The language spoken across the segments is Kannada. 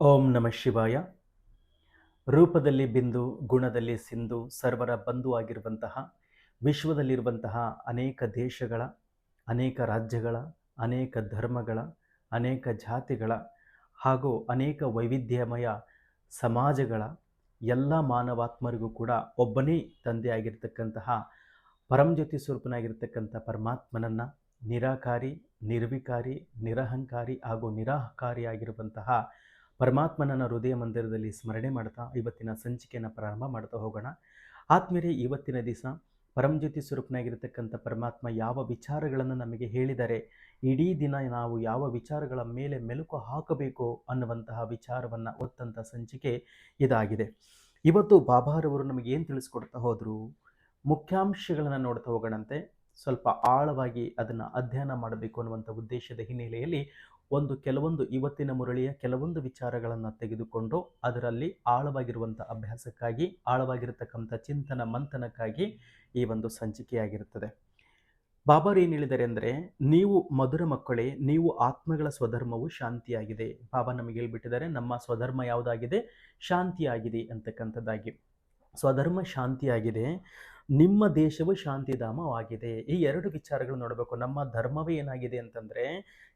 ಓಂ ನಮಃ ಶಿವಾಯ. ರೂಪದಲ್ಲಿ ಬಿಂದು, ಗುಣದಲ್ಲಿ ಸಿಂಧು, ಸರ್ವರ ಬಂಧು ಆಗಿರುವಂತಹ, ವಿಶ್ವದಲ್ಲಿರುವಂತಹ ಅನೇಕ ದೇಶಗಳ, ಅನೇಕ ರಾಜ್ಯಗಳ, ಅನೇಕ ಧರ್ಮಗಳ, ಅನೇಕ ಜಾತಿಗಳ ಹಾಗೂ ಅನೇಕ ವೈವಿಧ್ಯಮಯ ಸಮಾಜಗಳ ಎಲ್ಲ ಮಾನವಾತ್ಮರಿಗೂ ಕೂಡ ಒಬ್ಬನೇ ತಂದೆಯಾಗಿರ್ತಕ್ಕಂತಹ ಪರಂಜ್ಯೋತಿ ಸ್ವರೂಪನಾಗಿರ್ತಕ್ಕಂಥ ಪರಮಾತ್ಮನನ್ನು ನಿರಾಕಾರಿ, ನಿರ್ವಿಕಾರಿ, ನಿರಹಂಕಾರಿ ಹಾಗೂ ನಿರಾಹಕಾರಿಯಾಗಿರುವಂತಹ ಪರಮಾತ್ಮನನ್ನ ಹೃದಯ ಮಂದಿರದಲ್ಲಿ ಸ್ಮರಣೆ ಮಾಡ್ತಾ ಇವತ್ತಿನ ಸಂಚಿಕೆಯನ್ನು ಪ್ರಾರಂಭ ಮಾಡ್ತಾ ಹೋಗೋಣ. ಆತ್ಮೀಯರೇ, ಇವತ್ತಿನ ದಿವಸ ಪರಮಜ್ಯೋತಿ ಸ್ವರೂಪನಾಗಿರ್ತಕ್ಕಂಥ ಪರಮಾತ್ಮ ಯಾವ ವಿಚಾರಗಳನ್ನು ನಮಗೆ ಹೇಳಿದರೆ, ಇಡೀ ದಿನ ನಾವು ಯಾವ ವಿಚಾರಗಳ ಮೇಲೆ ಮೆಲುಕು ಹಾಕಬೇಕು ಅನ್ನುವಂತಹ ವಿಚಾರವನ್ನು ಒತ್ತಂತ ಸಂಚಿಕೆ ಇದಾಗಿದೆ. ಇವತ್ತು ಬಾಬಾರವರು ನಮಗೆ ಏನು ತಿಳಿಸ್ಕೊಡ್ತಾ ಹೋದರು, ಮುಖ್ಯಾಂಶಗಳನ್ನು ನೋಡ್ತಾ ಹೋಗೋಣಂತೆ. ಸ್ವಲ್ಪ ಆಳವಾಗಿ ಅದನ್ನು ಅಧ್ಯಯನ ಮಾಡಬೇಕು ಅನ್ನುವಂಥ ಉದ್ದೇಶದ ಹಿನ್ನೆಲೆಯಲ್ಲಿ ಒಂದು ಕೆಲವೊಂದು ಇವತ್ತಿನ ಮುರಳಿಯ ಕೆಲವೊಂದು ವಿಚಾರಗಳನ್ನು ತೆಗೆದುಕೊಂಡು ಅದರಲ್ಲಿ ಆಳವಾಗಿರುವಂಥ ಅಭ್ಯಾಸಕ್ಕಾಗಿ, ಆಳವಾಗಿರತಕ್ಕಂಥ ಚಿಂತನ ಮಂಥನಕ್ಕಾಗಿ ಈ ಒಂದು ಸಂಚಿಕೆಯಾಗಿರುತ್ತದೆ. ಬಾಬಾರು ಏನು ಹೇಳಿದ್ದಾರೆ ಅಂದರೆ, ನೀವು ಮಧುರ ಮಕ್ಕಳೇ, ನೀವು ಆತ್ಮಗಳ ಸ್ವಧರ್ಮವು ಶಾಂತಿಯಾಗಿದೆ. ಬಾಬಾ ನಮಗೆ ಹೇಳ್ಬಿಟ್ಟಿದ್ದಾರೆ, ನಮ್ಮ ಸ್ವಧರ್ಮ ಯಾವುದಾಗಿದೆ? ಶಾಂತಿಯಾಗಿದೆ ಅಂತಕ್ಕಂಥದ್ದಾಗಿ. ಸ್ವಧರ್ಮ ಶಾಂತಿಯಾಗಿದೆ, ನಿಮ್ಮ ದೇಶವು ಶಾಂತಿಧಾಮವಾಗಿದೆ. ಈ ಎರಡು ವಿಚಾರಗಳು ನೋಡಬೇಕು. ನಮ್ಮ ಧರ್ಮವೇ ಏನಾಗಿದೆ ಅಂತಂದರೆ,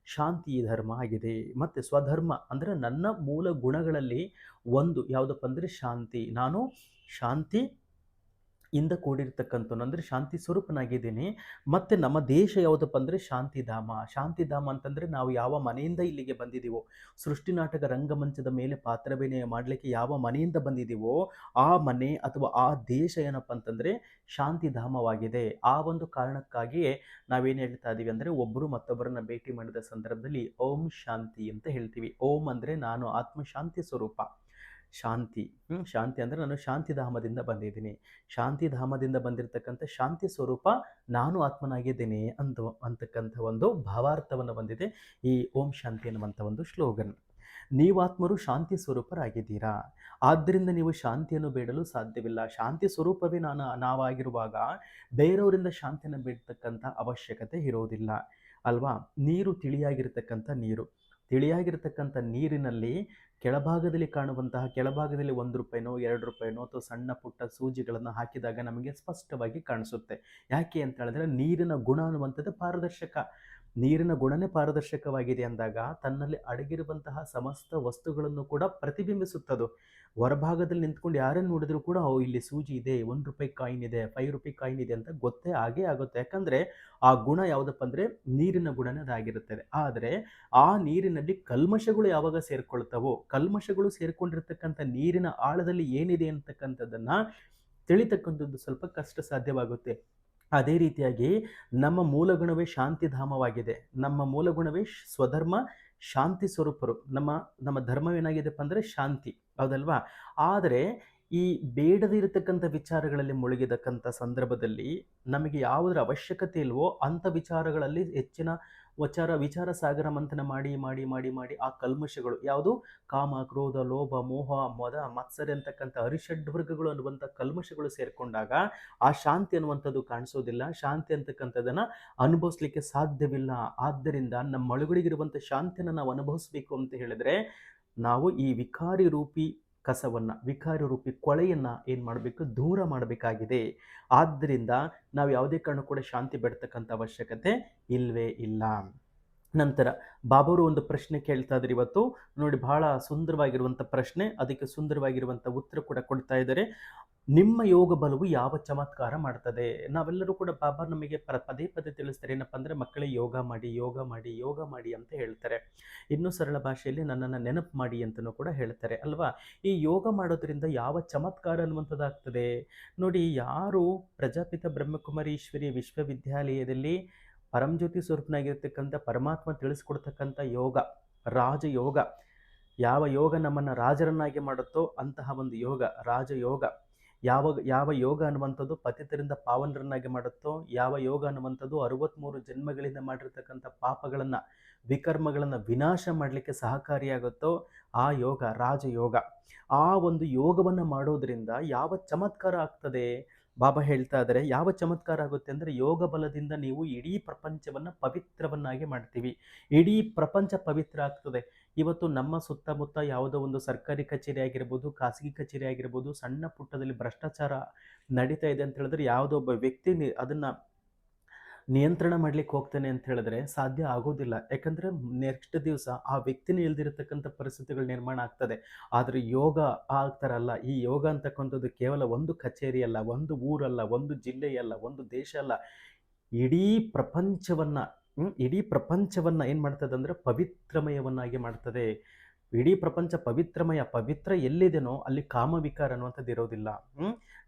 ಶಾಂತಿ ಧರ್ಮ ಆಗಿದೆ. ಮತ್ತು ಸ್ವಧರ್ಮ ಅಂದರೆ ನನ್ನ ಮೂಲ ಗುಣಗಳಲ್ಲಿ ಒಂದು. ಯಾವುದಪ್ಪ ಅಂದರೆ ಶಾಂತಿ. ನಾನು ಶಾಂತಿ ಇಂದ ಕೂಡಿರ್ತಕ್ಕಂಥದ್ದು ಅಂದರೆ ಶಾಂತಿ ಸ್ವರೂಪನಾಗಿದ್ದೀನಿ. ಮತ್ತು ನಮ್ಮ ದೇಶ ಯಾವುದಪ್ಪ ಅಂದರೆ ಶಾಂತಿಧಾಮ. ಶಾಂತಿಧಾಮ ಅಂತಂದರೆ ನಾವು ಯಾವ ಮನೆಯಿಂದ ಇಲ್ಲಿಗೆ ಬಂದಿದ್ದೀವೋ ಸೃಷ್ಟಿ ನಾಟಕ ರಂಗಮಂಚದ ಮೇಲೆ ಪಾತ್ರಭಿನಯ ಮಾಡಲಿಕ್ಕೆ ಯಾವ ಮನೆಯಿಂದ ಬಂದಿದ್ದೀವೋ ಆ ಮನೆ ಅಥವಾ ಆ ದೇಶ ಏನಪ್ಪ ಅಂತಂದರೆ ಶಾಂತಿಧಾಮವಾಗಿದೆ. ಆ ಒಂದು ಕಾರಣಕ್ಕಾಗಿಯೇ ನಾವೇನು ಹೇಳ್ತಾ ಇದ್ದೀವಿ ಅಂದರೆ ಒಬ್ಬರು ಮತ್ತೊಬ್ಬರನ್ನ ಭೇಟಿ ಮಾಡಿದ ಸಂದರ್ಭದಲ್ಲಿ ಓಂ ಶಾಂತಿ ಅಂತ ಹೇಳ್ತೀವಿ. ಓಂ ಅಂದರೆ ನಾನು ಆತ್ಮಶಾಂತಿ ಸ್ವರೂಪ. ಶಾಂತಿ. ಶಾಂತಿ ಅಂದರೆ ನಾನು ಶಾಂತಿಧಾಮದಿಂದ ಬಂದಿದ್ದೀನಿ. ಶಾಂತಿಧಾಮದಿಂದ ಬಂದಿರತಕ್ಕಂಥ ಶಾಂತಿ ಸ್ವರೂಪ ನಾನು ಆತ್ಮನಾಗಿದ್ದೀನಿ ಅಂತ ಅಂತಕ್ಕಂಥ ಒಂದು ಭಾವಾರ್ಥವನ್ನು ಬಂದಿದೆ ಈ ಓಂ ಶಾಂತಿ ಅನ್ನುವಂಥ ಒಂದು ಶ್ಲೋಗನ್. ನೀವಾತ್ಮರು ಶಾಂತಿ ಸ್ವರೂಪರಾಗಿದ್ದೀರಾ? ಆದ್ದರಿಂದ ನೀವು ಶಾಂತಿಯನ್ನು ಬೇಡಲು ಸಾಧ್ಯವಿಲ್ಲ. ಶಾಂತಿ ಸ್ವರೂಪವೇ ನಾನು, ನಾವಾಗಿರುವಾಗ ಬೇರೆಯವರಿಂದ ಶಾಂತಿಯನ್ನು ಬೇಡತಕ್ಕಂಥ ಅವಶ್ಯಕತೆ ಇರೋದಿಲ್ಲ. ಅಲ್ವಾ? ನೀರು ತಿಳಿಯಾಗಿರ್ತಕ್ಕಂಥ ನೀರು. ತಿಳಿಯಾಗಿರ್ತಕ್ಕಂಥ ನೀರಿನಲ್ಲಿ ಕೆಳಭಾಗದಲ್ಲಿ ಕಾಣುವಂತಹ, ಕೆಳಭಾಗದಲ್ಲಿ ಒಂದು ರೂಪಾಯಿನೋ, ಎರಡು ರೂಪಾಯಿನೋ ಅಥವಾ ಸಣ್ಣ ಪುಟ್ಟ ಸೂಜಿಗಳನ್ನು ಹಾಕಿದಾಗ ನಮಗೆ ಸ್ಪಷ್ಟವಾಗಿ ಕಾಣಿಸುತ್ತೆ. ಯಾಕೆ ಅಂತ ಹೇಳಿದ್ರೆ ನೀರಿನ ಗುಣ ಅನ್ನುವಂಥದ್ದು ಪಾರದರ್ಶಕ. ನೀರಿನ ಗುಣನೇ ಪಾರದರ್ಶಕವಾಗಿದೆ ಅಂದಾಗ ತನ್ನಲ್ಲಿ ಅಡಗಿರುವಂತಹ ಸಮಸ್ತ ವಸ್ತುಗಳನ್ನು ಕೂಡ ಪ್ರತಿಬಿಂಬಿಸುತ್ತದು. ಹೊರಭಾಗದಲ್ಲಿ ನಿಂತ್ಕೊಂಡು ಯಾರನ್ನು ನೋಡಿದ್ರು ಕೂಡ, ಓ, ಇಲ್ಲಿ ಸೂಜಿ ಇದೆ, ಒಂದು ರೂಪಾಯಿ ಕಾಯಿನ್ ಇದೆ ಫೈವ್ ರೂಪಾಯಿ ಕಾಯಿನ್ ಇದೆ ಅಂತ ಗೊತ್ತೇ ಆಗೇ ಆಗುತ್ತೆ. ಯಾಕಂದರೆ ಆ ಗುಣ ಯಾವುದಪ್ಪ ಅಂದರೆ ನೀರಿನ ಗುಣನೇ ಅದಾಗಿರುತ್ತದೆ ಆದರೆ ಆ ನೀರಿನಲ್ಲಿ ಕಲ್ಮಶಗಳು ಯಾವಾಗ ಸೇರ್ಕೊಳ್ತಾವೋ, ಕಲ್ಮಶಗಳು ಸೇರ್ಕೊಂಡಿರ್ತಕ್ಕಂಥ ನೀರಿನ ಆಳದಲ್ಲಿ ಏನಿದೆ ಅಂತಕ್ಕಂಥದ್ದನ್ನು ತಿಳಿತಕ್ಕಂಥದ್ದು ಸ್ವಲ್ಪ ಕಷ್ಟ ಸಾಧ್ಯವಾಗುತ್ತೆ. ಅದೇ ರೀತಿಯಾಗಿ ನಮ್ಮ ಮೂಲಗುಣವೇ ಶಾಂತಿಧಾಮವಾಗಿದೆ. ನಮ್ಮ ಮೂಲಗುಣವೇ ಸ್ವಧರ್ಮ, ಶಾಂತಿ ಸ್ವರೂಪರು. ನಮ್ಮ ನಮ್ಮ ಧರ್ಮವೇನಾಗಿದೆಪ್ಪ ಅಂದರೆ ಶಾಂತಿ. ಹೌದಲ್ವಾ? ಆದರೆ ಈ ಬೇಡದೇ ಇರತಕ್ಕಂಥ ವಿಚಾರಗಳಲ್ಲಿ ಮುಳುಗಿದಕ್ಕಂಥ ಸಂದರ್ಭದಲ್ಲಿ ನಮಗೆ ಯಾವುದರ ಅವಶ್ಯಕತೆ ಇಲ್ವೋ ಅಂಥ ವಿಚಾರಗಳಲ್ಲಿ ಹೆಚ್ಚಿನ ವಿಚಾರ ವಿಚಾರ ಸಾಗರ ಮಂಥನ ಮಾಡಿ ಮಾಡಿ ಮಾಡಿ ಮಾಡಿ ಆ ಕಲ್ಮಶಗಳು ಯಾವುದು? ಕಾಮ, ಕ್ರೋಧ, ಲೋಭ, ಮೋಹ, ಮದ, ಮತ್ಸರ ಅಂತಕ್ಕಂಥ ಅರಿಷಡ್ವರ್ಗಗಳು ಅನ್ನುವಂಥ ಕಲ್ಮಶಗಳು ಸೇರಿಕೊಂಡಾಗ ಆ ಶಾಂತಿ ಅನ್ನುವಂಥದ್ದು ಕಾಣಿಸೋದಿಲ್ಲ. ಶಾಂತಿ ಅಂತಕ್ಕಂಥದ್ದನ್ನು ಅನುಭವಿಸ್ಲಿಕ್ಕೆ ಸಾಧ್ಯವಿಲ್ಲ. ಆದ್ದರಿಂದ ನಮ್ಮ ಒಳಗಡೆಗಿರುವಂಥ ಶಾಂತಿಯನ್ನು ನಾವು ಅನುಭವಿಸ್ಬೇಕು ಅಂತ ಹೇಳಿದ್ರೆ ನಾವು ಈ ವಿಕಾರಿ ರೂಪಿ ಕಸವನ್ನು, ವಿಕಾರ ರೂಪಿ ಕೊಳೆಯನ್ನು ಏನು ಮಾಡಬೇಕು? ದೂರ ಮಾಡಬೇಕಾಗಿದೆ. ಆದ್ದರಿಂದ ನಾವು ಯಾವುದೇ ಕಾರಣ ಕೂಡ ಶಾಂತಿ ಬೆಡ್ತಕ್ಕಂಥ ಅವಶ್ಯಕತೆ ಇಲ್ಲವೇ ಇಲ್ಲ. ನಂತರ ಬಾಬರು ಒಂದು ಪ್ರಶ್ನೆ ಕೇಳ್ತಾ ಇದ್ದಾರೆ ಇವತ್ತು. ನೋಡಿ, ಬಹಳ ಸುಂದರವಾಗಿರುವಂಥ ಪ್ರಶ್ನೆ, ಅದಕ್ಕೆ ಸುಂದರವಾಗಿರುವಂಥ ಉತ್ತರ ಕೂಡ ಕೊಡ್ತಾ ಇದ್ದಾರೆ ನಿಮ್ಮ ಯೋಗ ಬಲವು ಯಾವ ಚಮತ್ಕಾರ ಮಾಡ್ತದೆ? ನಾವೆಲ್ಲರೂ ಕೂಡ ಬಾಬಾ ನಮಗೆ ಪ್ರ ಪದೇ ಪದೇ ತಿಳಿಸ್ತಾರೆ, ಏನಪ್ಪ ಅಂದರೆ ಮಕ್ಕಳೇ ಯೋಗ ಮಾಡಿ ಯೋಗ ಮಾಡಿ ಯೋಗ ಮಾಡಿ ಅಂತ ಹೇಳ್ತಾರೆ. ಇನ್ನೂ ಸರಳ ಭಾಷೆಯಲ್ಲಿ ನನ್ನನ್ನು ನೆನಪು ಮಾಡಿ ಅಂತಲೂ ಕೂಡ ಹೇಳ್ತಾರೆ, ಅಲ್ವಾ? ಈ ಯೋಗ ಮಾಡೋದ್ರಿಂದ ಯಾವ ಚಮತ್ಕಾರ ಅನ್ನುವಂಥದ್ದಾಗ್ತದೆ? ನೋಡಿ, ಯಾರು ಪ್ರಜಾಪಿತ ಬ್ರಹ್ಮಕುಮಾರೀಶ್ವರಿ ವಿಶ್ವವಿದ್ಯಾಲಯದಲ್ಲಿ ಪರಂಜ್ಯೋತಿ ಸ್ವರೂಪನಾಗಿರ್ತಕ್ಕಂಥ ಪರಮಾತ್ಮ ತಿಳಿಸ್ಕೊಡ್ತಕ್ಕಂಥ ಯೋಗ, ರಾಜಯೋಗ. ಯಾವ ಯೋಗ ನಮ್ಮನ್ನು ರಾಜರನ್ನಾಗಿ ಮಾಡುತ್ತೋ ಅಂತಹ ಒಂದು ಯೋಗ, ರಾಜಯೋಗ. ಯಾವ ಯಾವ ಯೋಗ ಅನ್ನುವಂಥದ್ದು ಪತಿತರಿಂದ ಪಾವನರನ್ನಾಗಿ ಮಾಡುತ್ತೋ, ಯಾವ ಯೋಗ ಅನ್ನುವಂಥದ್ದು ಅರವತ್ತ್ಮೂರು ಜನ್ಮಗಳಿಂದ ಮಾಡಿರ್ತಕ್ಕಂಥ ಪಾಪಗಳನ್ನು, ವಿಕರ್ಮಗಳನ್ನು ವಿನಾಶ ಮಾಡಲಿಕ್ಕೆ ಸಹಕಾರಿಯಾಗುತ್ತೋ ಆ ಯೋಗ, ರಾಜಯೋಗ. ಆ ಒಂದು ಯೋಗವನ್ನು ಮಾಡೋದರಿಂದ ಯಾವ ಚಮತ್ಕಾರ ಆಗ್ತದೆ? ಬಾಬಾ ಹೇಳ್ತಾ ಇದ್ದಾರೆ ಯಾವ ಚಮತ್ಕಾರ ಆಗುತ್ತೆ ಅಂದರೆ ಯೋಗ ಬಲದಿಂದ ನೀವು ಇಡೀ ಪ್ರಪಂಚವನ್ನು ಪವಿತ್ರವನ್ನಾಗಿ ಮಾಡ್ತೀವಿ. ಇಡೀ ಪ್ರಪಂಚ ಪವಿತ್ರ ಆಗ್ತದೆ. ಇವತ್ತು ನಮ್ಮ ಸುತ್ತಮುತ್ತ ಯಾವುದೋ ಒಂದು ಸರ್ಕಾರಿ ಕಚೇರಿ ಆಗಿರ್ಬೋದು, ಖಾಸಗಿ ಕಚೇರಿ ಆಗಿರ್ಬೋದು, ಸಣ್ಣ ಪುಟ್ಟದಲ್ಲಿ ಭ್ರಷ್ಟಾಚಾರ ನಡೀತಾ ಇದೆ ಅಂತ ಹೇಳಿದ್ರೆ, ಯಾವುದೋ ಒಬ್ಬ ವ್ಯಕ್ತಿ ಅದನ್ನು ನಿಯಂತ್ರಣ ಮಾಡ್ಲಿಕ್ಕೆ ಹೋಗ್ತಾನೆ ಅಂತ ಹೇಳಿದ್ರೆ ಸಾಧ್ಯ ಆಗೋದಿಲ್ಲ. ಯಾಕಂದ್ರೆ ನೆಕ್ಸ್ಟ್ ದಿವಸ ಆ ವ್ಯಕ್ತಿನೇ ಇಲ್ದಿರತಕ್ಕಂಥ ಪರಿಸ್ಥಿತಿಗಳು ನಿರ್ಮಾಣ ಆಗ್ತದೆ. ಆದರೆ ಯೋಗ ಆ ಈ ಯೋಗ ಅಂತಕ್ಕಂಥದ್ದು ಕೇವಲ ಒಂದು ಕಚೇರಿ ಅಲ್ಲ, ಒಂದು ಊರಲ್ಲ, ಒಂದು ಜಿಲ್ಲೆಯಲ್ಲ ಒಂದು ದೇಶ ಅಲ್ಲ. ಇಡೀ ಪ್ರಪಂಚವನ್ನ ಇಡೀ ಪ್ರಪಂಚವನ್ನ ಏನ್ ಮಾಡ್ತದೆ ಅಂದ್ರೆ ಪವಿತ್ರಮಯವನ್ನಾಗಿ ಮಾಡ್ತದೆ. ಇಡೀ ಪ್ರಪಂಚ ಪವಿತ್ರಮಯ, ಪವಿತ್ರ ಎಲ್ಲಿದೆನೋ ಅಲ್ಲಿ ಕಾಮವಿಕಾರ ಅನ್ನುವಂಥದ್ದು ಇರೋದಿಲ್ಲ.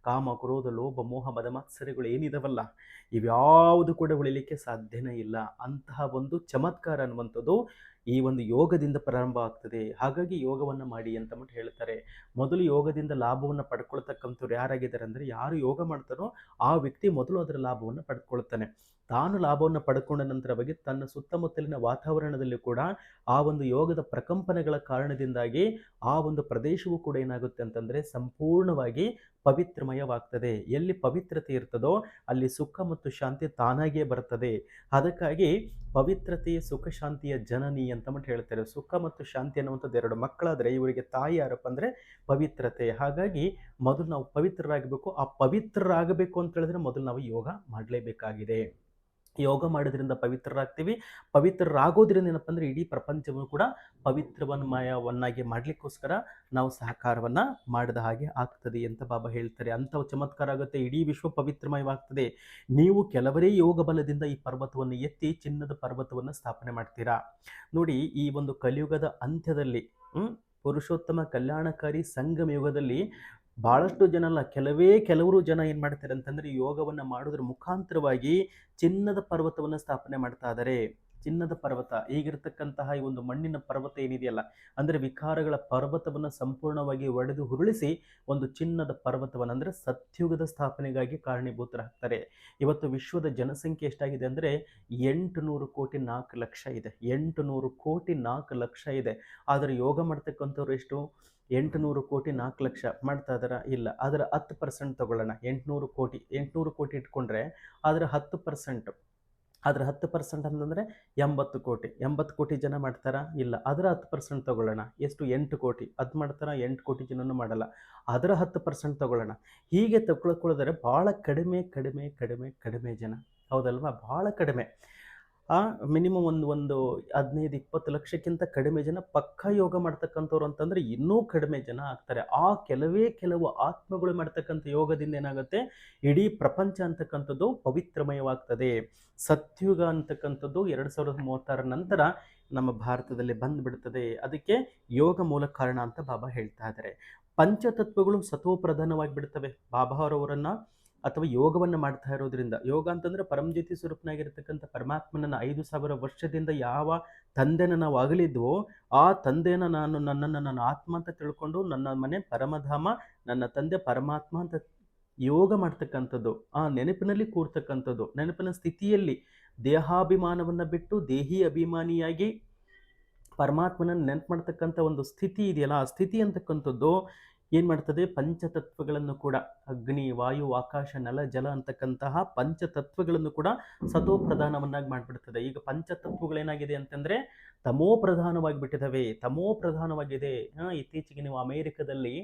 ಕಾಮ, ಕ್ರೋಧ, ಲೋಭ, ಮೋಹ, ಮದ, ಮತ್ಸರಗಳು ಏನಿದಾವಲ್ಲ, ಇವ್ಯಾವುದು ಕೂಡ ಉಳಿಲಿಕ್ಕೆ ಸಾಧ್ಯನೇ ಇಲ್ಲ. ಅಂತಹ ಒಂದು ಚಮತ್ಕಾರ ಅನ್ನುವಂಥದ್ದು ಈ ಒಂದು ಯೋಗದಿಂದ ಪ್ರಾರಂಭ ಆಗ್ತದೆ. ಹಾಗಾಗಿ ಯೋಗವನ್ನು ಮಾಡಿ ಅಂತ ಮಟ್ಟು ಹೇಳ್ತಾರೆ. ಮೊದಲು ಯೋಗದಿಂದ ಲಾಭವನ್ನು ಪಡ್ಕೊಳ್ತಕ್ಕಂಥವ್ರು ಯಾರಾಗಿದ್ದಾರೆ ಅಂದರೆ ಯಾರು ಯೋಗ ಮಾಡ್ತಾರೋ ಆ ವ್ಯಕ್ತಿ ಮೊದಲು ಅದರ ಲಾಭವನ್ನು ಪಡ್ಕೊಳ್ತಾನೆ. ತಾನು ಲಾಭವನ್ನು ಪಡ್ಕೊಂಡ ನಂತರವಾಗಿ ತನ್ನ ಸುತ್ತಮುತ್ತಲಿನ ವಾತಾವರಣದಲ್ಲಿ ಕೂಡ ಆ ಒಂದು ಯೋಗದ ಪ್ರಕಂಪನೆಗಳ ಕಾರಣದಿಂದಾಗಿ ಆ ಒಂದು ಪ್ರದೇಶವು ಕೂಡ ಏನಾಗುತ್ತೆ ಅಂತಂದರೆ ಸಂಪೂರ್ಣವಾಗಿ ಪವಿತ್ರಮಯವಾಗ್ತದೆ. ಎಲ್ಲಿ ಪವಿತ್ರತೆ ಇರ್ತದೋ ಅಲ್ಲಿ ಸುಖ ಮತ್ತು ಶಾಂತಿ ತಾನಾಗಿಯೇ ಬರ್ತದೆ ಅದಕ್ಕಾಗಿ ಪವಿತ್ರತೆ ಸುಖ, ಶಾಂತಿಯ ಜನನಿ ಅಂತ ಮಟ್ಟು ಹೇಳ್ತಾರೆ. ಸುಖ ಮತ್ತು ಶಾಂತಿ ಅನ್ನುವಂಥದ್ದು ಎರಡು ಮಕ್ಕಳಾದರೆ ಇವರಿಗೆ ತಾಯಿ ಯಾರಪ್ಪ ಅಂದರೆ ಪವಿತ್ರತೆ. ಹಾಗಾಗಿ ಮೊದಲು ನಾವು ಪವಿತ್ರರಾಗಬೇಕು. ಆ ಪವಿತ್ರರಾಗಬೇಕು ಅಂತ ಹೇಳಿದ್ರೆ ಮೊದಲು ನಾವು ಯೋಗ ಮಾಡಲೇಬೇಕಾಗಿದೆ. ಯೋಗ ಮಾಡೋದ್ರಿಂದ ಪವಿತ್ರರಾಗ್ತೀವಿ. ಪವಿತ್ರರಾಗೋದ್ರಿಂದ ಏನಪ್ಪ ಅಂದರೆ ಇಡೀ ಪ್ರಪಂಚವನ್ನು ಕೂಡ ಪವಿತ್ರವನ್ಮಯವನ್ನಾಗಿ ಮಾಡಲಿಕ್ಕೋಸ್ಕರ ನಾವು ಸಹಕಾರವನ್ನು ಮಾಡಿದ ಹಾಗೆ ಆಗ್ತದೆ ಅಂತ ಬಾಬಾ ಹೇಳ್ತಾರೆ. ಅಂಥ ಚಮತ್ಕಾರ ಆಗುತ್ತೆ. ಇಡೀ ವಿಶ್ವ ಪವಿತ್ರಮಯವಾಗ್ತದೆ. ನೀವು ಕೆಲವರೇ ಯೋಗ ಬಲದಿಂದ ಈ ಪರ್ವತವನ್ನು ಎತ್ತಿ ಚಿನ್ನದ ಪರ್ವತವನ್ನು ಸ್ಥಾಪನೆ ಮಾಡ್ತೀರಾ? ನೋಡಿ, ಈ ಒಂದು ಕಲಿಯುಗದ ಅಂತ್ಯದಲ್ಲಿ ಪುರುಷೋತ್ತಮ ಕಲ್ಯಾಣಕಾರಿ ಸಂಗಮ ಯುಗದಲ್ಲಿ ಬಹಳಷ್ಟು ಜನ ಅಲ್ಲ ಕೆಲವೇ ಕೆಲವರು ಜನ ಏನು ಮಾಡ್ತಾರೆ ಅಂತಂದ್ರೆ ಯೋಗವನ್ನ ಮಾಡೋದ್ರ ಮುಖಾಂತರವಾಗಿ ಚಿನ್ನದ ಪರ್ವತವನ್ನ ಸ್ಥಾಪನೆ ಮಾಡ್ತಾ ಇದ್ದಾರೆ ಚಿನ್ನದ ಪರ್ವತ, ಈಗಿರ್ತಕ್ಕಂತಹ ಈ ಒಂದು ಮಣ್ಣಿನ ಪರ್ವತ ಏನಿದೆಯಲ್ಲ, ಅಂದ್ರೆ ವಿಕಾರಗಳ ಪರ್ವತವನ್ನು ಸಂಪೂರ್ಣವಾಗಿ ಒಡೆದು ಹುರುಳಿಸಿ ಒಂದು ಚಿನ್ನದ ಪರ್ವತವನ್ನ, ಅಂದ್ರೆ ಸತ್ಯುಗದ ಸ್ಥಾಪನೆಗಾಗಿ ಕಾರಣೀಭೂತರಾಗ್ತಾರೆ ಇವತ್ತು ವಿಶ್ವದ ಜನಸಂಖ್ಯೆ ಎಷ್ಟಾಗಿದೆ ಅಂದ್ರೆ ಎಂಟು ನೂರು ಕೋಟಿ ನಾಲ್ಕು ಲಕ್ಷ ಇದೆ. ಎಂಟು ನೂರು ಕೋಟಿ ನಾಲ್ಕು ಲಕ್ಷ ಇದೆ. ಆದರೆ ಯೋಗ ಮಾಡ್ತಕ್ಕಂಥವ್ರು ಎಷ್ಟು? ಎಂಟುನೂರು ಕೋಟಿ ನಾಲ್ಕು ಲಕ್ಷ. ಮಾಡ್ತಾ ಇದಾರ ಇಲ್ಲ. ಅದರ ಹತ್ತು ಪರ್ಸೆಂಟ್ ತಗೊಳ್ಳೋಣ. ಎಂಟುನೂರು ಕೋಟಿ ಎಂಟುನೂರು ಕೋಟಿ ಇಟ್ಕೊಂಡ್ರೆ ಅದರ ಹತ್ತು ಪರ್ಸೆಂಟ್ ಅದರ ಹತ್ತು ಪರ್ಸೆಂಟ್ ಅಂತಂದರೆ ಎಂಬತ್ತು ಕೋಟಿ. ಎಂಬತ್ತು ಕೋಟಿ ಜನ ಮಾಡ್ತಾರಾ? ಇಲ್ಲ. ಅದರ ಹತ್ತು ಪರ್ಸೆಂಟ್ ತೊಗೊಳ್ಳೋಣ. ಎಷ್ಟು? ಎಂಟು ಕೋಟಿ. ಅದು ಮಾಡ್ತಾರ? ಎಂಟು ಕೋಟಿ ಜನನೂ ಮಾಡಲ್ಲ. ಅದರ ಹತ್ತು ಪರ್ಸೆಂಟ್ ತೊಗೊಳ್ಳೋಣ. ಹೀಗೆ ತಗೊಳ್ಕೊಳ್ಳೋದ್ರೆ ಭಾಳ ಕಡಿಮೆ ಕಡಿಮೆ ಕಡಿಮೆ ಕಡಿಮೆ ಜನ. ಹೌದಲ್ವಾ? ಭಾಳ ಕಡಿಮೆ. ಆ ಮಿನಿಮಮ್ ಒಂದು ಒಂದು ಹದಿನೈದು, ಇಪ್ಪತ್ತು ಲಕ್ಷಕ್ಕಿಂತ ಕಡಿಮೆ ಜನ ಪಕ್ಕ ಯೋಗ ಮಾಡ್ತಕ್ಕಂಥವ್ರು ಅಂತಂದ್ರೆ ಇನ್ನೂ ಕಡಿಮೆ ಜನ ಆಗ್ತಾರೆ. ಆ ಕೆಲವೇ ಕೆಲವು ಆತ್ಮಗಳು ಮಾಡ್ತಕ್ಕಂಥ ಯೋಗದಿಂದ ಏನಾಗುತ್ತೆ? ಇಡೀ ಪ್ರಪಂಚ ಅಂತಕ್ಕಂಥದ್ದು ಪವಿತ್ರಮಯವಾಗ್ತದೆ. ಸತ್ಯುಗ ಅಂತಕ್ಕಂಥದ್ದು ಎರಡು ಸಾವಿರದ ಮೂವತ್ತಾರ ನಂತರ ನಮ್ಮ ಭಾರತದಲ್ಲಿ ಬಂದ್ಬಿಡ್ತದೆ. ಅದಕ್ಕೆ ಯೋಗ ಮೂಲ ಕಾರಣ ಅಂತ ಬಾಬಾ ಹೇಳ್ತಾ ಇದ್ದಾರೆ ಪಂಚತತ್ವಗಳು ಸತ್ವ ಪ್ರಧಾನವಾಗಿ ಬಿಡ್ತವೆ ಬಾಬಾ ಅವರವರನ್ನ ಅಥವಾ ಯೋಗವನ್ನು ಮಾಡ್ತಾ ಇರೋದ್ರಿಂದ, ಯೋಗ ಅಂತಂದ್ರೆ ಪರಮಜ್ಯೋತಿ ಸ್ವರೂಪನಾಗಿರ್ತಕ್ಕಂಥ ಪರಮಾತ್ಮನನ್ನ ಐದು ಸಾವಿರ ವರ್ಷದಿಂದ ಯಾವ ತಂದೆನ ನಾವು ಅಗಲಿದ್ವೋ, ಆ ತಂದೆನ ನಾನು ನನ್ನನ್ನು ನನ್ನ ಆತ್ಮ ಅಂತ ತಿಳ್ಕೊಂಡು ನನ್ನ ಮನೆ ಪರಮಧಾಮ, ನನ್ನ ತಂದೆ ಪರಮಾತ್ಮ ಅಂತ ಯೋಗ ಮಾಡ್ತಕ್ಕಂಥದ್ದು, ಆ ನೆನಪಿನಲ್ಲಿ ಕೂರ್ತಕ್ಕಂಥದ್ದು, ನೆನಪಿನ ಸ್ಥಿತಿಯಲ್ಲಿ ದೇಹಾಭಿಮಾನವನ್ನ ಬಿಟ್ಟು ದೇಹಿ ಅಭಿಮಾನಿಯಾಗಿ ಪರಮಾತ್ಮನ ನೆನಪು ಮಾಡ್ತಕ್ಕಂಥ ಒಂದು ಸ್ಥಿತಿ ಇದೆಯಲ್ಲ, ಆ ಸ್ಥಿತಿ ಅಂತಕ್ಕಂಥದ್ದು ಏನು ಮಾಡ್ತದೆ ಪಂಚತತ್ವಗಳನ್ನು ಕೂಡ, ಅಗ್ನಿ, ವಾಯು, ಆಕಾಶ, ನೆಲ, ಜಲ ಅಂತಕ್ಕಂತಹ ಪಂಚತತ್ವಗಳನ್ನು ಕೂಡ ಸತೋ ಪ್ರಧಾನವನ್ನಾಗಿ ಮಾಡಿಬಿಡ್ತದೆ. ಈಗ ಪಂಚತತ್ವಗಳೇನಾಗಿದೆ ಅಂತಂದರೆ, ತಮೋ ಪ್ರಧಾನವಾಗಿ ಬಿಟ್ಟಿದ್ದಾವೆ ತಮೋ ಪ್ರಧಾನವಾಗಿದೆ. ಇತ್ತೀಚೆಗೆ ನೀವು ಅಮೇರಿಕದಲ್ಲಿ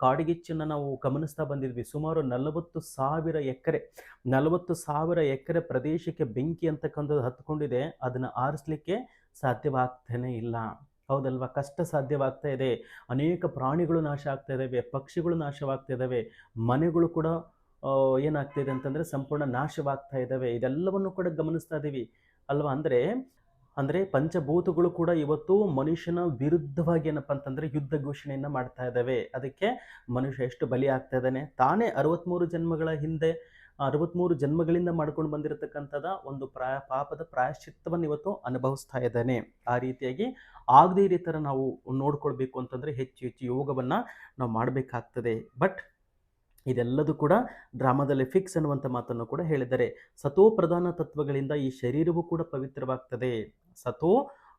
ಕಾಡ್ಗಿಚ್ಚನ್ನು ನಾವು ಗಮನಿಸ್ತಾ ಬಂದಿದ್ವಿ. ಸುಮಾರು ನಲವತ್ತು ಸಾವಿರ ಎಕರೆ, ನಲವತ್ತು ಸಾವಿರ ಎಕರೆ ಪ್ರದೇಶಕ್ಕೆ ಬೆಂಕಿ ಅಂತಕ್ಕಂಥದ್ದು ಹತ್ಕೊಂಡಿದೆ. ಅದನ್ನು ಆರಿಸ್ಲಿಕ್ಕೆ ಸಾಧ್ಯವಾಗ್ತಾನೆ ಇಲ್ಲ. ಹೌದಲ್ವಾ? ಕಷ್ಟ ಸಾಧ್ಯವಾಗ್ತಾ ಇದೆ. ಅನೇಕ ಪ್ರಾಣಿಗಳು ನಾಶ ಆಗ್ತಾ ಇದ್ದಾವೆ ಪಕ್ಷಿಗಳು ನಾಶವಾಗ್ತಾ ಇದ್ದಾವೆ ಮನೆಗಳು ಕೂಡ ಏನಾಗ್ತಾ ಏನಾಗ್ತಿದೆ ಅಂತಂದರೆ ಸಂಪೂರ್ಣ ನಾಶವಾಗ್ತಾ ಇದ್ದಾವೆ ಇದೆಲ್ಲವನ್ನು ಕೂಡ ಗಮನಿಸ್ತಾ ಇದ್ದೀವಿ ಅಲ್ವಾ? ಅಂದರೆ ಅಂದರೆ ಪಂಚಭೂತಗಳು ಕೂಡ ಇವತ್ತು ಮನುಷ್ಯನ ವಿರುದ್ಧವಾಗಿ ಏನಪ್ಪ ಅಂತಂದರೆ ಯುದ್ಧ ಘೋಷಣೆಯನ್ನು ಮಾಡ್ತಾ ಇದ್ದಾವೆ ಅದಕ್ಕೆ ಮನುಷ್ಯ ಎಷ್ಟು ಬಲಿ ಆಗ್ತಾ ಇದ್ದಾನೆ? ತಾನೇ ಅರವತ್ತ್ಮೂರು ಜನ್ಮಗಳ ಹಿಂದೆ ಅರವತ್ಮೂರು ಜನ್ಮಗಳಿಂದ ಮಾಡ್ಕೊಂಡು ಬಂದಿರತಕ್ಕಂಥದ ಒಂದು ಪ್ರಾಯ ಪಾಪದ ಪ್ರಾಯಶ್ಚಿತ್ತವನ್ನು ಇವತ್ತು ಅನುಭವಿಸ್ತಾ ಇದ್ದಾನೆ. ಆ ರೀತಿಯಾಗಿ ಆಗದೇ ಇರೋ ಥರ ನಾವು ನೋಡ್ಕೊಳ್ಬೇಕು ಅಂತಂದರೆ ಹೆಚ್ಚು ಹೆಚ್ಚು ಯೋಗವನ್ನು ನಾವು ಮಾಡಬೇಕಾಗ್ತದೆ. ಬಟ್ ಇದೆಲ್ಲದೂ ಕೂಡ ಡ್ರಾಮಾದಲ್ಲಿ ಫಿಕ್ಸ್ ಅನ್ನುವಂಥ ಮಾತನ್ನು ಕೂಡ ಹೇಳಿದ್ದಾರೆ. ಸತೋ ಪ್ರಧಾನ ತತ್ವಗಳಿಂದ ಈ ಶರೀರವೂ ಕೂಡ ಪವಿತ್ರವಾಗ್ತದೆ. ಸತೋ